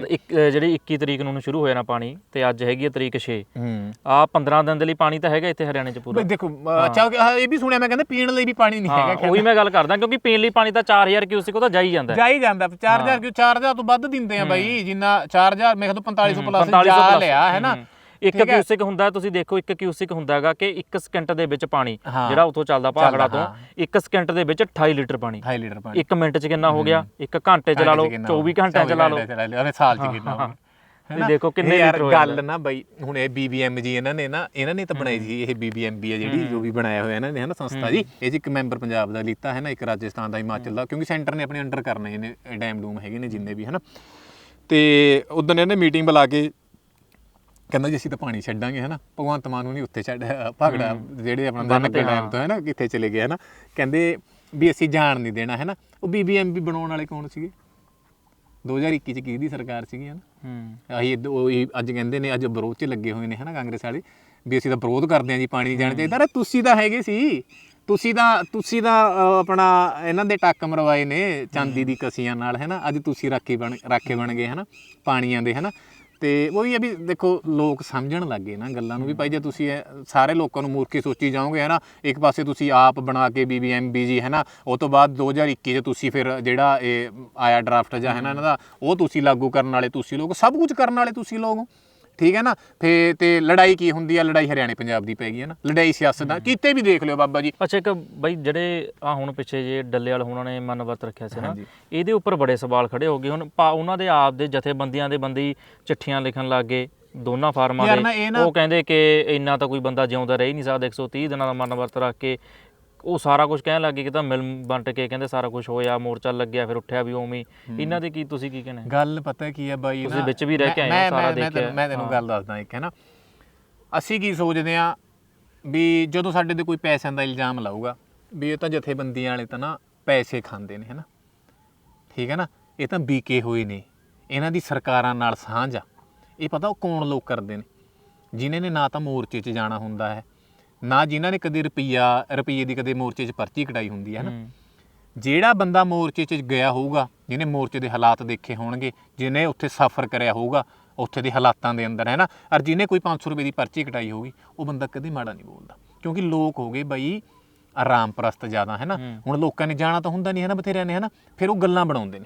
ਜਿਹੜੀ 21 ਤਰੀਕ ਨੂੰ ਸ਼ੁਰੂ ਹੋ ਜਾਣਾ ਪਾਣੀ ਤੇ ਅੱਜ ਹੈਗੀ ਹੈ ਤਰੀਕ 6 ਹੂੰ। ਆ 15 ਦਿਨ ਦੇ ਲਈ ਪਾਣੀ ਤਾਂ ਹੈਗਾ ਇੱਥੇ ਹਰਿਆਣੇ 'ਚ ਪੂਰਾ। ਦੇਖੋ ਅੱਛਾ ਇਹ ਵੀ ਸੁਣਿਆ ਮੈਂ ਕਹਿੰਦਾ ਪੀਣ ਲਈ ਵੀ ਪਾਣੀ ਨਹੀਂ ਹੈਗਾ ਹਾਂ ਉਹੀ ਮੈਂ ਗੱਲ ਕਰਦਾ ਕਿਉਂਕਿ ਪੀਣ ਲਈ ਪਾਣੀ ਤਾਂ 4000 ਕਿਊਸਿਕ ਉਹ ਤਾਂ ਜਾਈ ਜਾਂਦਾ। ਹੈ। ਜਾ ਹੀ। ਜਾਂਦਾ 4000 ਕਿਉਂ 4000 ਤੋਂ ਵੱਧ ਦਿੰਦੇ ਆ ਬਾਈ ਜਿੰਨਾ 4000 ਮੈਂ ਕਹਿੰਦਾ 4500 ਪਲੱਸ 4500 ਜਾ ਲਿਆ ਹੈ ਨਾ। ਇੱਕ ਠੀਕ ਹੈ। ਕਿਊਸਿਕ ਹੁੰਦਾ ਤੁਸੀਂ ਦੇਖੋ ਇੱਕ ਕਿਊਸਿਕ ਹੁੰਦਾ ਹੈਗਾ ਕਿ 1 ਸਕਿੰਟ ਦੇ ਵਿੱਚ ਪਾਣੀ ਹਾਂ। ਜਿਹੜਾ ਉਥੋਂ ਚੱਲਦਾ ਭਾਗੜਾ ਤੋਂ ਹਾਂ। 1 ਸਕਿੰਟ ਦੇ ਵਿੱਚ 28 ਲੀਟਰ ਪਾਣੀ। 2.5 ਲੀਟਰ ਪਾਣੀ। 1 ਮਿੰਟ 'ਚ ਕਿੰਨਾ ਹੋ ਗਿਆ? 1 ਘੰਟੇ 'ਚ ਲਾ ਲਓ 24 ਘੰਟਿਆਂ 'ਚ ਲਾ ਲਓ। ਉਹਨੇ ਸਾਲ ਚ ਕਿੰਨਾ ਵੀ ਦੇਖੋ ਕਿੰਨੇ ਇਹ ਯਾਰ ਲੀਟਰ ਗੱਲ ਨਾ ਬਾਈ ਹੁਣ ਇਹ BBM ਜੀ ਇਹਨਾਂ ਨੇ ਨਾ ਇਹਨਾਂ ਨੇ ਤਾਂ ਬਣਾਈ ਸੀ ਇਹ BBMB ਹੈ ਜਿਹੜੀ ਜੋ ਵੀ ਬਣਾਇਆ ਹੋਇਆ ਇਹਨਾਂ ਨੇ ਹੈ ਨਾ ਸੰਸਥਾ ਜੀ। ਇਹ 'ਚ ਇੱਕ ਮੈਂਬਰ ਪੰਜਾਬ ਦਾ ਲੀਤਾ ਹੈ ਨਾ ਇੱਕ ਰਾਜਸਥਾਨ ਦਾ ਹਿਮਾਚਲ ਦਾ ਕਿਉਂਕਿ ਸੈਂਟਰ ਨੇ ਆਪਣੇ ਅੰਡਰ ਕਰਨੇ ਨੇ ਡੈਮ ਡੂਮ ਹੈਗੇ ਨੇ ਜਿੰਨੇ ਵੀ ਹੈ ਨਾ ਤੇ ਉਦੋਂ ਇਹਨੇ ਮੀਟਿੰਗ ਬੁਲਾ ਕੇ ਕਹਿੰਦਾ ਜੀ ਅਸੀਂ ਤਾਂ ਪਾਣੀ ਛੱਡਾਂਗੇ ਹੈ ਨਾ ਭਗਵੰਤ ਮਾਨ ਨੂੰ ਨਹੀਂ ਉੱਥੇ ਛੱਡ ਭਗੜਾ ਜਿਹੜੇ ਆਪਣਾ ਕੇ ਡੈਮ ਤੋਂ ਹੈ ਨਾ ਕਿੱਥੇ ਚਲੇ ਗਏ ਹੈ ਨਾ ਕਹਿੰਦੇ ਵੀ ਅਸੀਂ ਜਾਣ ਨਹੀਂ ਦੇਣਾ ਹੈ ਨਾ ਉਹ BBMB ਬਣਾਉਣ ਵਾਲੇ ਕੌਣ ਸੀਗੇ? 2021 ਚ ਕਿਹਦੀ ਸਰਕਾਰ ਸੀਗੀ ਹਨਾ? ਹੂੰ। ਆਹੀ ਉਹ ਅੱਜ ਕਹਿੰਦੇ ਨੇ ਅੱਜ ਵਿਰੋਧ 'ਚ ਲੱਗੇ ਹੋਏ ਨੇ ਹਨਾ ਕਾਂਗਰਸ ਵਾਲੇ ਵੀ ਅਸੀਂ ਤਾਂ ਵਿਰੋਧ ਕਰਦੇ ਹਾਂ ਜੀ ਪਾਣੀ ਨਹੀਂ ਜਾਣਾ ਚਾਹੀਦਾ ਅਰੇ ਤੁਸੀਂ ਤਾਂ ਹੈਗੇ ਸੀ। ਤੁਸੀਂ ਤਾਂ ਤੁਸੀਂ ਤਾਂ ਆਪਣਾ ਇਹਨਾਂ ਦੇ ਟੱਕ ਮਰਵਾਏ ਨੇ ਚਾਂਦੀ ਦੀ ਕਸੀਆਂ ਨਾਲ ਹੈਨਾ। ਅੱਜ ਤੁਸੀਂ ਰਾਖੇ ਬਣ ਰਾਖੇ ਬਣ ਗਏ ਹਨਾ ਪਾਣੀਆਂ ਦੇ ਹਨਾ। ਤੇ ਉਹ ਵੀ ਆ ਵੀ ਦੇਖੋ ਲੋਕ ਸਮਝਣ ਲੱਗੇ ਨਾ ਗੱਲਾਂ ਨੂੰ ਵੀ ਭਾਈ ਜੇ ਤੁਸੀਂ ਇਹ ਸਾਰੇ ਲੋਕਾਂ ਨੂੰ ਮੂਰਖੀ ਸੋਚੀ ਜਾਓਗੇ ਹੈ ਨਾ ਇੱਕ ਪਾਸੇ ਤੁਸੀਂ ਆਪ ਬਣਾ ਕੇ ਬੀਬੀਐਮਬੀ ਜੀ ਹੈਨਾ, ਉਹ ਤੋਂ ਬਾਅਦ 2021 ਚ ਤੁਸੀਂ ਫਿਰ ਜਿਹੜਾ ਇਹ ਆਇਆ ਡਰਾਫਟ ਜਾਂ ਹੈ ਨਾ ਇਹਨਾਂ ਦਾ, ਉਹ ਤੁਸੀਂ ਲਾਗੂ ਕਰਨ ਵਾਲੇ ਤੁਸੀਂ ਲੋਕ, ਸਭ ਕੁਝ ਕਰਨ ਵਾਲੇ ਤੁਸੀਂ ਲੋਕ ਹੋ। ਠੀਕ ਹੈ ਨਾ? ਫੇ ਤੇ ਲੜਾਈ ਕੀ ਹੁੰਦੀ ਆ? ਲੜਾਈ ਹਰਿਆਣੇ ਪੰਜਾਬ ਦੀ ਪੈ ਗਈ ਹੈ ਨਾ? ਲੜਾਈ ਸਿਆਸਤ ਦਾ। ਕਿਤੇ ਵੀ ਦੇਖ ਲਿਓ ਬਾਬਾ ਜੀ। ਅੱਛਾ ਇੱਕ ਬਈ ਜਿਹੜੇ ਆ ਹੁਣ ਪਿੱਛੇ ਜੇ ਡੱਲੇ ਵਾਲ ਉਹਨਾਂ ਨੇ ਮਨ ਵਰਤ ਰੱਖਿਆ ਸੀ ਨਾ। ਇਹਦੇ ਉੱਪਰ ਬੜੇ ਸਵਾਲ ਖੜੇ ਹੋ ਗਏ। ਹੁਣ ਉਹਨਾਂ ਦੇ ਆਪ ਦੇ ਜਥੇਬੰਦੀਆਂ ਦੇ ਬੰਦੀ ਚਿੱਠੀਆਂ ਲਿਖਣ ਲੱਗ ਗਏ ਦੋਨਾਂ ਫਾਰਮਾਂ ਦੇ। ਉਹ ਕਹਿੰਦੇ ਕਿ ਇੰਨਾ ਤਾਂ ਕੋਈ ਬੰਦਾ ਜਿਉਂਦਾ ਰਹਿ ਨਹੀਂ ਸਕਦਾ 130 ਦਿਨਾਂ ਦਾ ਮਨ ਵਰਤ ਰੱਖ ਕੇ ਉਹ ਸਾਰਾ ਕੁਝ ਕਹਿਣ ਲੱਗੇ ਕਿ ਤਾਂ ਮਿਲ ਵੰਟ ਕੇ ਕਹਿੰਦੇ ਸਾਰਾ ਕੁਝ ਹੋਇਆ ਮੋਰਚਾ ਲੱਗਿਆ ਫਿਰ ਉੱਠਿਆ ਵੀ ਉਵੇਂ ਹੀ। ਇਹਨਾਂ ਦੇ ਕੀ ਤੁਸੀਂ ਕੀ ਕਹਿੰਦੇ ਗੱਲ ਪਤਾ ਕੀ ਹੈ ਬਾਈ ਤੁਸੀਂ ਨਾ- ਵਿੱਚ ਵੀ ਰਹਿ ਕੇ ਆਏ ਹੋ, ਮੈਂ- ਸਾਰਾ ਮੈਂ- ਮੈਂ ਦੇਖਿਆ। ਤੈਨੂੰ- ਮੈਂ ਤੈਨੂੰ। ਗੱਲ ਦੱਸਦਾ ਇੱਕ ਹੈ ਨਾ। ਅਸੀਂ ਕੀ ਸੋਚਦੇ ਆ ਵੀ ਜਦੋਂ ਸਾਡੇ ਤੇ ਕੋਈ ਪੈਸਿਆਂ ਦਾ ਇਲਜ਼ਾਮ ਲਾਊਗਾ ਵੀ ਇਹ ਤਾਂ ਜਥੇਬੰਦੀਆਂ ਵਾਲੇ ਤਾਂ ਨਾ ਪੈਸੇ ਖਾਂਦੇ ਨੇ ਹੈ ਨਾ। ਠੀਕ ਹੈ ਨਾ? ਇਹ ਤਾਂ ਬੀਕੇ ਹੋਏ ਨੇ। ਇਹਨਾਂ ਦੀ ਸਰਕਾਰਾਂ ਨਾਲ ਸਾਂਝ ਆ। ਇਹ ਪਤਾ ਉਹ ਕੌਣ ਲੋਕ ਕਰਦੇ ਨੇ? ਜਿਨ੍ਹਾਂ ਨੇ ਨਾ ਤਾਂ ਮੋਰਚੇ 'ਚ ਜਾਣਾ ਹੁੰਦਾ ਹੈ ਨਾ ਜਿਨ੍ਹਾਂ ਨੇ ਕਦੇ ਰੁਪਈਆ ਰੁਪਈਏ ਦੀ ਕਦੇ ਮੋਰਚੇ 'ਚ ਪਰਚੀ ਕਟਾਈ ਹੁੰਦੀ ਹੈ ਨਾ। ਜਿਹੜਾ ਬੰਦਾ ਮੋਰਚੇ 'ਚ ਗਿਆ ਹੋਊਗਾ ਜਿਹਨੇ ਮੋਰਚੇ ਦੇ ਹਾਲਾਤ ਦੇਖੇ ਹੋਣਗੇ ਜਿਹਨੇ ਉੱਥੇ ਸਫ਼ਰ ਕਰਿਆ ਹੋਊਗਾ ਉੱਥੇ ਦੇ ਹਾਲਾਤਾਂ ਦੇ ਅੰਦਰ ਹੈ ਨਾ ਔਰ ਜਿਹਨੇ ਕੋਈ 500 ਰੁਪਏ ਦੀ ਪਰਚੀ ਕਟਾਈ ਹੋਊਗੀ ਉਹ ਬੰਦਾ ਕਦੇ ਮਾੜਾ ਨਹੀਂ ਬੋਲਦਾ। ਕਿਉਂਕਿ ਲੋਕ ਹੋ ਗਏ ਬਈ ਆਰਾਮ ਪ੍ਰਸਤ ਜ਼ਿਆਦਾ ਹੈ। ਨਾ। ਹੁਣ ਲੋਕਾਂ ਨੇ ਜਾਣਾ ਤਾਂ ਹੁੰਦਾ ਨਹੀਂ ਹੈ ਨਾ ਬਥੇਰਿਆਂ ਨੇ ਹੈ ਨਾ ਫਿਰ ਉਹ ਗੱਲਾਂ ਬਣਾਉਂਦੇ ਨੇ।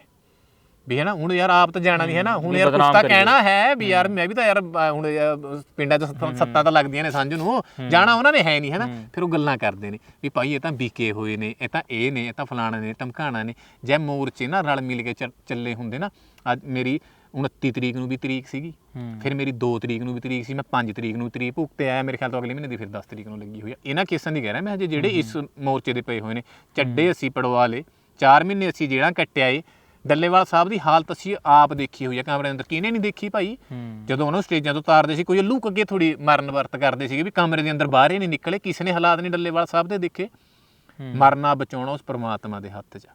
ਵੀ ਹੈ ਨਾ ਹੁਣ ਯਾਰ ਆਪ ਤਾਂ ਜਾਣਾ ਨਹੀਂ ਹੈ ਨਾ ਹੁਣ ਯਾਰ ਕੁਛ ਤਾਂ। ਕਹਿਣਾ ਹੈ ਵੀ ਯਾਰ ਮੈਂ ਵੀ ਤਾਂ ਯਾਰ ਅ, ਹੁਣ ਅ, ਪਿੰਡਾਂ 'ਚ ਸੱਤਾਂ- ਸੱਤਾਂ ਤਾਂ ਲੱਗਦੀਆਂ ਨੇ ਸਾਂਝ ਨੂੰ। ਜਾਣਾ ਉਹਨਾਂ ਨੇ ਹੈ ਨਹੀਂ ਹੈ। ਨਾ ਫਿਰ ਉਹ ਗੱਲਾਂ ਕਰਦੇ ਨੇ ਵੀ ਭਾਈ ਇਹ ਤਾਂ ਬੀਕੇ ਹੋਏ ਨੇ ਇਹ ਤਾਂ ਇਹ ਨੇ ਇਹ ਤਾਂ ਫਲਾਣਾ ਨੇ ਧਮਕਾਣਾ ਨੇ। ਜੇ ਮੋਰਚੇ ਨਾ ਰਲ ਮਿਲ ਕੇ ਚੱਲ- ਚੱਲੇ ਹੁੰਦੇ ਨਾ ਅੱਜ ਮੇਰੀ 29 ਤਰੀਕ ਨੂੰ ਵੀ ਤਰੀਕ ਸੀਗੀ। ਫਿਰ ਮੇਰੀ 2 ਤਰੀਕ ਨੂੰ ਵੀ ਤਰੀਕ ਸੀ ਮੈਂ 5 ਤਰੀਕ ਨੂੰ ਵੀ ਤਰੀਕ ਭੁਗਤੇ ਆਇਆ ਮੇਰੇ ਖਿਆਲ ਤੋਂ ਅਗਲੇ ਮਹੀਨੇ ਦੀ ਫਿਰ 10 ਤਰੀਕ ਨੂੰ ਲੱਗੀ ਹੋਈ ਆ। ਇਹਨਾਂ ਕੇਸਾਂ ਦੀ ਕਹਿ ਰਿਹਾ ਮੈਂ ਹਜੇ ਜਿਹੜੇ ਇਸ ਮੋਰਚੇ ਦੇ ਪਏ ਹੋਏ ਨੇ ਚੱਡੇ ਅਸੀਂ ਪੜਵਾ ਲਏ 4 ਮਹੀਨੇ ਅਸੀਂ ਜਿਹੜਾ ਕੱਟਿਆ ਏ ਡੱਲੇਵਾਲ ਸਾਹਿਬ ਦੀ ਹਾਲਤ ਅਸੀਂ ਆਪ ਦੇਖੀ ਹੋਈ ਆ ਕਮਰੇ ਅੰਦਰ। ਕਿਹਨੇ ਨਹੀਂ ਦੇਖੀ ਭਾਈ? ਹੂੰ। ਜਦੋਂ ਉਹਨੂੰ ਸਟੇਜਾਂ ਤੋਂ ਤਾਰਦੇ ਸੀ ਕੋਈ ਲੁੱਕ ਅੱਗੇ ਥੋੜੀ ਮਰਨ ਵਰਤ ਕਰਦੇ ਸੀਗੇ ਵੀ ਕਮਰੇ ਦੇ ਅੰਦਰ ਬਾਹਰ ਹੀ ਨਹੀਂ ਨਿਕਲੇ ਕਿਸੇ ਨੇ ਹਾਲਾਤ ਨਹੀਂ ਡੱਲੇਵਾਲ ਸਾਹਿਬ ਦੇ ਦੇਖੇ। ਹੂੰ। ਮਰਨਾ ਬਚਾਉਣਾ ਉਸ ਪ੍ਰਮਾਤਮਾ ਦੇ ਹੱਥ 'ਚ।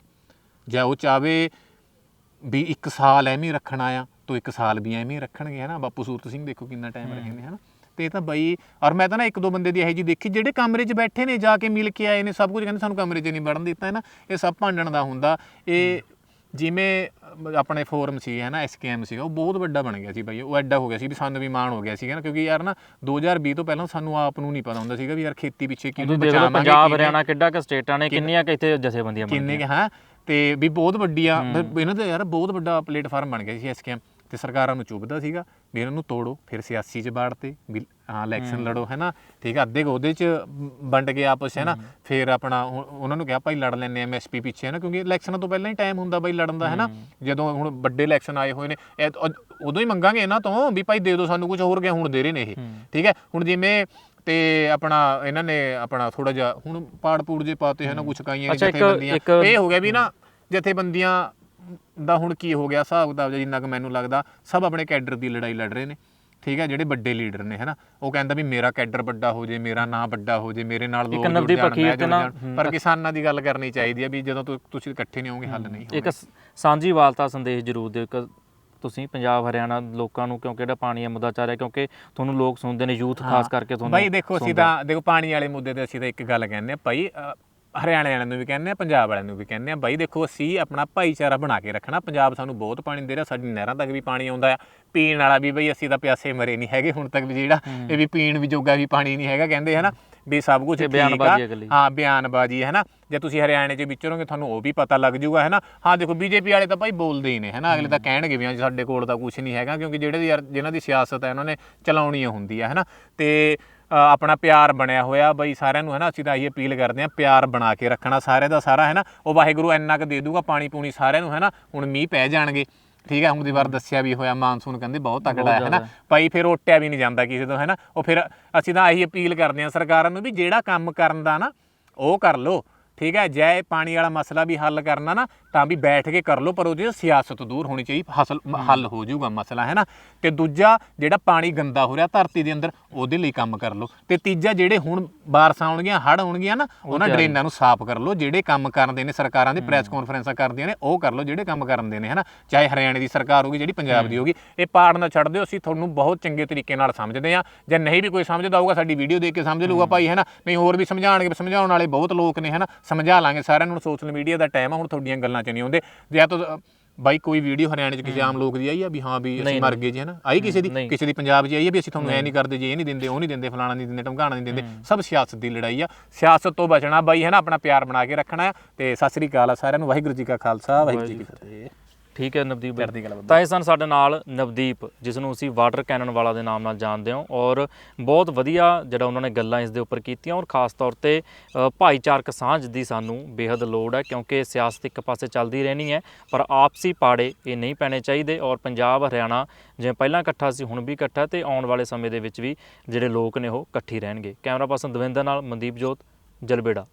ਜੇ ਉਹ ਚਾਵੇ ਵੀ ਇੱਕ ਸਾਲ ਐਵੇਂ ਹੀ ਰੱਖਣਾ ਆ ਤਾਂ ਇੱਕ ਸਾਲ ਵੀ ਐਵੇਂ ਹੀ ਰੱਖਣਗੇ ਹਨਾ? ਬਾਪੂ ਸੂਰਤ ਸਿੰਘ ਦੇਖੋ ਕਿੰਨਾ ਟਾਈਮ ਨੇ ਹਨਾ? ਤੇ ਇਹ ਤਾਂ ਬਈ ਔਰ ਮੈਂ ਤਾਂ ਨਾ ਇੱਕ ਦੋ ਬੰਦੇ ਦੀ ਇਹੋ ਜੀ ਦੇਖੀ ਜਿਹੜੇ ਕਮਰੇ 'ਚ ਬੈਠੇ ਨੇ ਜਾ ਕੇ ਮਿਲ ਕੇ ਆਏ ਨੇ ਸਭ ਕੁਝ ਕਹਿੰਦੇ ਸਾਨੂੰ ਕਮਰੇ 'ਚ ਨਹੀਂ ਵੜਨ ਦਿੱਤਾ ਹੈ ਨਾ ਇਹ ਸਭ ਭਾਂਡਣ ਦਾ ਹੁੰਦਾ। ਇਹ ਜਿਵੇਂ ਆਪਣੇ ਫੋਰਮ ਸੀ ਹੈ ਨਾ ਐਸਕੇਐਮ ਸੀਗਾ ਉਹ ਬਹੁਤ ਵੱਡਾ ਬਣ ਗਿਆ ਸੀ ਬਈ ਉਹ ਐਡਾ ਹੋ ਗਿਆ ਸੀ ਵੀ ਸਾਨੂੰ ਵੀ ਮਾਣ ਹੋ ਗਿਆ ਸੀਗਾ ਨਾ ਕਿਉਂਕਿ ਯਾਰ ਨਾ 2020 ਤੋਂ ਪਹਿਲਾਂ ਸਾਨੂੰ ਆਪ ਨੂੰ ਨਹੀਂ ਪਤਾ ਹੁੰਦਾ ਸੀਗਾ ਵੀ ਯਾਰ ਖੇਤੀ ਪਿੱਛੇ ਕਿਹਨੂੰ ਬਚਾਵਾਂਗੇ ਪੰਜਾਬ ਹਰਿਆਣਾ ਕਿੱਡਾ ਕਿ ਸਟੇਟਾਂ ਨੇ ਕਿੰਨੀਆਂ ਕਿ ਇੱਥੇ ਜਥੇਬੰਦੀਆਂ ਕਿੰਨੇ ਹਾਂ ਤੇ ਵੀ ਬਹੁਤ ਵੱਡੀ ਆ ਇਹਨਾਂ ਦਾ ਯਾਰ ਬਹੁਤ ਵੱਡਾ ਪਲੇਟਫਾਰਮ ਬਣ ਗਿਆ ਸੀ ਐਸਕੇਐਮ ਤੇ ਸਰਕਾਰਾਂ ਨੂੰ ਚੁੱਭਦਾ ਸੀਗਾ ਵੀ ਇਹਨਾਂ ਨੂੰ ਤੋੜੋ ਫਿਰ ਸਿਆਸੀ ਚ ਬਾੜਤੇ ਵੀ ਹਾਂ ਇਲੈਕਸ਼ਨ ਲੜੋ ਹੈ ਨਾ ਠੀਕ ਆ ਅੱਧੇ ਉਹਦੇ ਚ ਵੰਡ ਕੇ ਆਪਸ 'ਚ ਹੈ। ਨਾ ਫਿਰ ਆਪਣਾ ਉਹ- ਉਹਨਾਂ ਨੂੰ ਕਿਹਾ ਭਾਈ ਲੜ ਲੈਣੇ ਐਮਐਸਪੀ ਪਿੱਛੇ ਹੈ ਨਾ ਕਿਉਂਕਿ ਇਲੈਕਸ਼ਨਾਂ ਤੋਂ ਪਹਿਲਾਂ ਹੀ ਟਾਈਮ ਹੁੰਦਾ ਬਾਈ ਲੜਨ ਦਾ ਹੈ। ਨਾ ਜਦੋਂ ਹੁਣ ਵੱਡੇ ਇਲੈਕਸ਼ਨ ਆਏ ਹੋਏ ਨੇ ਤਾਂ ਉਦ- ਹੀ ਮੰਗਾਂਗੇ ਇਹਨਾਂ ਤੋਂ ਵੀ ਭਾਈ ਦੇ ਦਿਓ ਸਾਨੂੰ ਕੁਝ ਹੋਰ ਗਿਆ ਹੁਣ ਦੇ ਰਹੇ ਨੇ ਇਹ। ਠੀਕ ਹੈ? ਹੁਣ ਜਿਵੇਂ ਤੇ ਆਪਣਾ ਇਹਨਾਂ ਨੇ ਆਪਣਾ ਥੋੜਾ ਜਿਹਾ ਹੁਣ ਪਾੜ ਪੂੜ ਜੇ ਪਾਤੇ ਹੈ। ਨਾ ਕੁਝ ਕਾਈਆਂ ਜਥੇਬੰਦੀਆਂ। ਇਹ ਹੋ ਗਿਆ ਵੀ ਨਾ ਜਥੇਬੰਦੀਆਂ ਦਾ ਹੁਣ ਕੀ ਹੋ ਗਿਆ ਹਿਸਾਬ ਕਿਤਾਬ ਜਿਹਾ ਜਿੰਨਾ ਕੁ ਮੈਨੂੰ ਲੱਗਦਾ ਸਭ ਆਪਣੇ ਕੈਡਰ ਦੀ ਲੜਾਈ ਲੜ ਰਹੇ ਨੇ। ਠੀਕ ਹੈ ਜਿਹੜੇ ਵੱਡੇ ਲੀਡਰ ਨੇ ਹੈਨਾ? ਉਹ ਕਹਿੰਦਾ ਵੀ ਮੇਰਾ ਕੈਡਰ ਵੱਡਾ ਹੋ ਜੇ ਮੇਰਾ ਨਾਂ ਵੱਡਾ ਹੋ ਜੇ ਮੇਰੇ ਨਾਲ ਲੋਕ ਜੁੜ ਜਾਣ। ਪਰ ਕਿਸਾਨਾਂ ਦੀ ਗੱਲ ਕਰਨੀ ਚਾਹੀਦੀ ਹੈ ਵੀ ਜਦੋਂ ਤੁ- ਤੁਸੀਂ ਇਕੱਠੇ ਨਹੀਂ ਹੋਵੋਗੇ ਹੱਲ ਨਹੀਂ ਹੋਣਾ ਇੱਕ ਸਾਂਝੀ ਵਾਲਤਾ ਸੰਦੇਸ਼ ਜ਼ਰੂਰ ਦਿਓ ਇੱਕ ਤੁਸੀਂ ਪੰਜਾਬ ਹਰਿਆਣਾ ਲੋਕਾਂ ਨੂੰ ਕਿਉਂਕਿ ਜਿਹੜਾ ਪਾਣੀ ਦਾ ਮੁੱਦਾ ਚੱਲ ਰਿਹਾ ਕਿਉਂਕਿ ਤੁਹਾਨੂੰ ਲੋਕ ਸੁਣਦੇ ਨੇ ਯੂਥ ਖਾਸ ਕਰਕੇ ਤੁਹਾਨੂੰ ਭਾਈ ਦੇਖੋ ਅਸੀਂ ਤਾਂ ਦੇਖੋ ਪਾਣੀ ਵਾਲੇ ਮੁੱਦੇ ਤੇ ਅਸੀਂ ਤਾਂ ਇੱਕ ਗੱਲ ਕਹਿੰਦੇ ਆ ਭਾਈ ਹਰਿਆਣੇ ਵਾਲਿਆਂ ਨੂੰ ਵੀ ਕਹਿੰਦੇ ਆ ਪੰਜਾਬ ਵਾਲਿਆਂ ਨੂੰ ਵੀ ਕਹਿੰਦੇ ਆ ਭਾਈ ਦੇਖੋ ਅਸੀਂ ਆਪਣਾ ਭਾਈਚਾਰਾ ਬਣਾ ਕੇ ਰੱਖਣਾ ਪੰਜਾਬ ਸਾਨੂੰ ਬਹੁਤ ਪਾਣੀ ਦੇ ਰਿਹਾ ਸਾਡੀ ਨਹਿਰਾਂ ਤੱਕ ਵੀ ਪਾਣੀ ਆਉਂਦਾ ਆ ਪੀਣ ਵਾਲਾ ਵੀ ਬਈ ਅਸੀਂ ਤਾਂ ਪਿਆਸੇ ਮਰੇ ਨਹੀਂ ਹੈਗੇ ਹੁਣ ਤੱਕ ਵੀ ਜਿਹੜਾ ਇਹ ਵੀ ਪੀਣ ਵੀ ਜੋਗਾ ਵੀ ਪਾਣੀ ਨਹੀਂ ਹੈਗਾ ਕਹਿੰਦੇ ਹਨਾ ਵੀ ਸਭ ਕੁਝ ਬਿਆਨਬਾਜ਼ੀ ਹੈ ਇਕੱਲੀ। ਹਾਂ ਬਿਆਨਬਾਜ਼ੀ ਹੈ ਨਾ ਜੇ ਤੁਸੀਂ ਹਰਿਆਣੇ 'ਚ ਵਿਚਰੋਗੇ ਤੁਹਾਨੂੰ ਉਹ ਵੀ ਪਤਾ ਲੱਗ ਜਾਊਗਾ ਹੈ ਨਾ। ਹਾਂ ਦੇਖੋ ਬੀਜੇਪੀ ਵਾਲੇ ਤਾਂ ਭਾਈ ਬੋਲਦੇ ਹੀ ਨੇ ਹੈ ਨਾ ਅਗਲੇ ਤਾਂ ਕਹਿਣਗੇ ਵੀ ਹਾਂ ਸਾਡੇ ਕੋਲ ਤਾਂ ਕੁਝ ਨਹੀਂ ਹੈਗਾ ਕਿਉਂਕਿ ਜਿਹੜੇ ਯਾਰ ਜਿਨ੍ਹਾਂ ਦੀ ਸਿਆਸਤ ਹੈ ਉਹਨਾਂ ਨੇ ਚਲਾਉਣੀ ਹੁੰਦੀ ਹੈ ਹੈ ਨਾ। ਤੇ ਆਪਣਾ ਪਿਆਰ ਬਣਿਆ ਹੋਇਆ। ਬਈ ਸਾਰਿਆਂ ਨੂੰ ਹੈ ਨਾ ਅਸੀਂ ਤਾਂ ਇਹੀ ਅਪੀਲ ਕਰਦੇ ਹਾਂ ਪਿਆਰ ਬਣਾ ਕੇ ਰੱਖਣਾ। ਸਾਰਿਆਂ ਦਾ ਸਾਰਾ ਹੈ ਨਾ ਉਹ ਵਾਹਿਗੁਰੂ ਇੰਨਾ ਕੁ ਦੇ ਦੂਗਾ ਪਾਣੀ ਪੂਣੀ ਸਾਰਿਆਂ ਨੂੰ ਹੈ ਨਾ ਹੁਣ ਮੀਂਹ ਪੈ ਜਾਣਗੇ। ਠੀਕ ਹੈ ਹੁਣ ਦੀ ਵਾਰ ਦੱਸਿਆ ਵੀ ਹੋਇਆ ਮਾਨਸੂਨ ਕਹਿੰਦੇ ਬਹੁਤ ਤਕੜਾ ਹੈ ਨਾ ਭਾਈ ਫਿਰ ਓਟਿਆ ਵੀ ਨਹੀਂ ਜਾਂਦਾ ਕਿਸੇ ਤੋਂ ਹੈ ਨਾ ਉਹ ਫਿਰ ਅਸੀਂ ਤਾਂ ਇਹੀ ਅਪੀਲ ਕਰਦੇ ਹਾਂ ਸਰਕਾਰਾਂ ਨੂੰ ਵੀ ਜਿਹੜਾ ਕੰਮ ਕਰਨ ਦਾ ਨਾ ਉਹ ਕਰ ਲਓ। ਠੀਕ ਹੈ ਜੇ ਪਾਣੀ ਵਾਲਾ ਮਸਲਾ ਵੀ ਹੱਲ ਕਰਨਾ ਨਾ ਤਾਂ ਵੀ ਬੈਠ ਕੇ ਕਰ ਲਓ ਪਰ ਉਹਦੀ ਸਿਆਸਤ ਦੂਰ ਹੋਣੀ ਚਾਹੀਦੀ ਹਸਲ ਹੱਲ ਹੋ। ਜਾਊਗਾ ਮਸਲਾ ਹੈ ਨਾ? ਤੇ ਦੂਜਾ ਜਿਹੜਾ ਪਾਣੀ ਗੰਦਾ ਹੋ ਰਿਹਾ ਧਰਤੀ ਦੇ ਅੰਦਰ ਉਹਦੇ ਲਈ ਕੰਮ ਕਰ ਲਓ। ਤੇ ਤੀਜਾ ਜਿਹੜੇ ਹੁਣ ਬਾਰਸਾਂ ਆਉਣਗੀਆਂ ਹੜ੍ਹ ਆਉਣਗੀਆਂ ਨਾ ਉਹਨਾਂ ਡਰੇਨਾਂ ਨੂੰ ਸਾਫ਼ ਕਰ ਲਓ। ਜਿਹੜੇ ਕੰਮ ਕਰਦੇ ਨੇ ਸਰਕਾਰਾਂ ਦੇ ਪ੍ਰੈਸ ਕਾਨਫਰੰਸਾਂ ਕਰਦੀਆਂ ਨੇ ਉਹ ਕਰ ਲਓ ਜਿਹੜੇ ਕੰਮ ਕਰਨ ਦੇ ਨੇ ਹਨਾ ਚਾਹੇ ਹਰਿਆਣੇ ਦੀ ਸਰਕਾਰ ਹੋਗੀ ਜਿਹੜੀ ਪੰਜਾਬ ਦੀ ਹੋਗੀ ਇਹ ਪਾੜ ਨਾ ਛੱਡ ਦਿਓ। ਅਸੀਂ ਤੁਹਾਨੂੰ ਬਹੁਤ ਚੰਗੇ ਤਰੀਕੇ ਨਾਲ ਸਮਝਦੇ ਆ ਜੇ ਨਹੀਂ ਵੀ ਕੋਈ ਸਮਝਦਾ ਹੋਊਗਾ ਸਾਡੀ ਵੀਡੀਓ ਦੇਖ ਕੇ ਸਮਝ ਲਊਗਾ ਭਾਈ ਹੈ ਨਾ? ਨਹੀਂ ਹੋਰ ਵੀ ਸਮਝਾਣਗੇ ਸਮਝਾਉਣ ਵਾਲੇ ਬਹੁਤ ਲੋਕ ਨੇ ਹਨਾ ਸਮਝਾ ਲਾਂਗੇ ਸਾਰਿਆਂ ਨੂੰ ਸੋਸ਼ਲ ਮੀਡੀਆ ਦਾ ਟਾਈਮ ਆ ਹੁਣ ਤੁਹਾਡੀਆਂ ਗੱਲਾਂ ਚ ਨਹੀਂ ਆਉਂਦੇ। ਜੇ ਤਾਂ ਬਾਈ ਕੋਈ ਵੀਡੀਓ ਹਰਿਆਣੇ ਚ ਕਿਸੇ ਆਮ ਲੋਕ ਦੀ ਆਈ ਆ ਵੀ ਹਾਂ ਵੀ ਅਸੀਂ ਮਰ ਗਏ ਜੀ ਹਨਾ? ਆਈ ਕਿਸੇ ਦੀ। ਕਿਸੇ ਦੀ ਪੰਜਾਬ 'ਚ ਆਈ ਆ ਵੀ ਅਸੀਂ ਤੁਹਾਨੂੰ ਐ ਨਹੀਂ। ਕਰਦੇ ਜੀ ਇਹ ਨਹੀਂ ਦਿੰਦੇ ਉਹ ਨਹੀਂ ਦਿੰਦੇ ਫਲਾਣਾ ਨਹੀਂ ਦਿੰਦੇ ਢਮਕਾਣਾ ਨਹੀਂ ਦਿੰਦੇ। ਸਭ ਸਿਆਸਤ ਦੀ ਲੜਾਈ ਆ। ਸਿਆਸਤ ਤੋਂ ਬਚਣਾ ਬਾਈ ਹੈ ਨਾ ਆਪਣਾ ਪਿਆਰ ਬਣਾ ਕੇ ਰੱਖਣਾ ਤੇ ਸਤਿ ਸ੍ਰੀ ਅਕਾਲ ਆ ਸਾਰਿਆਂ ਨੂੰ। ਵਾਹਿਗੁਰੂ ਜੀ ਕਾ ਖਾਲਸਾ ਵਾਹਿਗੁਰੂ ਜੀ ਕੀ ਫਤਿਹ। ਠੀਕ ਹੈ ਨਵਦੀਪ ਬਾਈ। ਚੜ੍ਹਦੀ ਕਲਾ ਬੰਦਾ। ਤਾਂ ਇਹ ਸਨ ਸਾਡੇ ਨਾਲ ਨਵਦੀਪ ਜਿਸ ਨੂੰ ਅਸੀਂ ਵਾਟਰ ਕੈਨਨ ਵਾਲਾ ਦੇ ਨਾਮ ਨਾਲ ਜਾਣਦੇ ਹਾਂ ਔਰ ਬਹੁਤ ਵਧੀਆ ਜਿਹੜਾ ਉਹਨਾਂ ਨੇ ਗੱਲਾਂ ਇਸ ਦੇ ਉੱਪਰ ਕੀਤੀਆਂ ਔਰ ਖਾਸ ਤੌਰ ਤੇ ਅ, ਭਾਈਚਾਰਕ ਸਾਂਝ ਦੀ ਸਾਨੂੰ ਬੇहद ਲੋੜ ਹੈ ਕਿਉਂਕਿ ਸਿਆਸਤ ਇੱਕ ਪਾਸੇ ਚੱਲਦੀ ਰਹਿਣੀ ਹੈ ਪਰ ਆਪਸੀ ਪਾੜੇ ਇਹ ਨਹੀਂ ਪੈਣੇ ਚਾਹੀਦੇ ਔਰ ਪੰਜਾਬ ਹਰਿਆਣਾ ਜਿਵੇਂ ਪਹਿਲਾਂ ਇਕੱਠਾ ਸੀ ਹੁਣ ਵੀ ਇਕੱਠਾ ਤੇ ਆਉਣ ਵਾਲੇ ਸਮੇਂ ਦੇ ਵਿੱਚ ਵੀ ਜਿਹੜੇ ਲੋਕ ਨੇ ਉਹ ਇਕੱਠੀ ਰਹਿਣਗੇ ਕੈਮਰਾ ਪਰਸਨ ਦਵਿੰਦਰ ਨਾਲ ਮਨਦੀਪ ਜੋਤ ਜਲਬੇੜਾ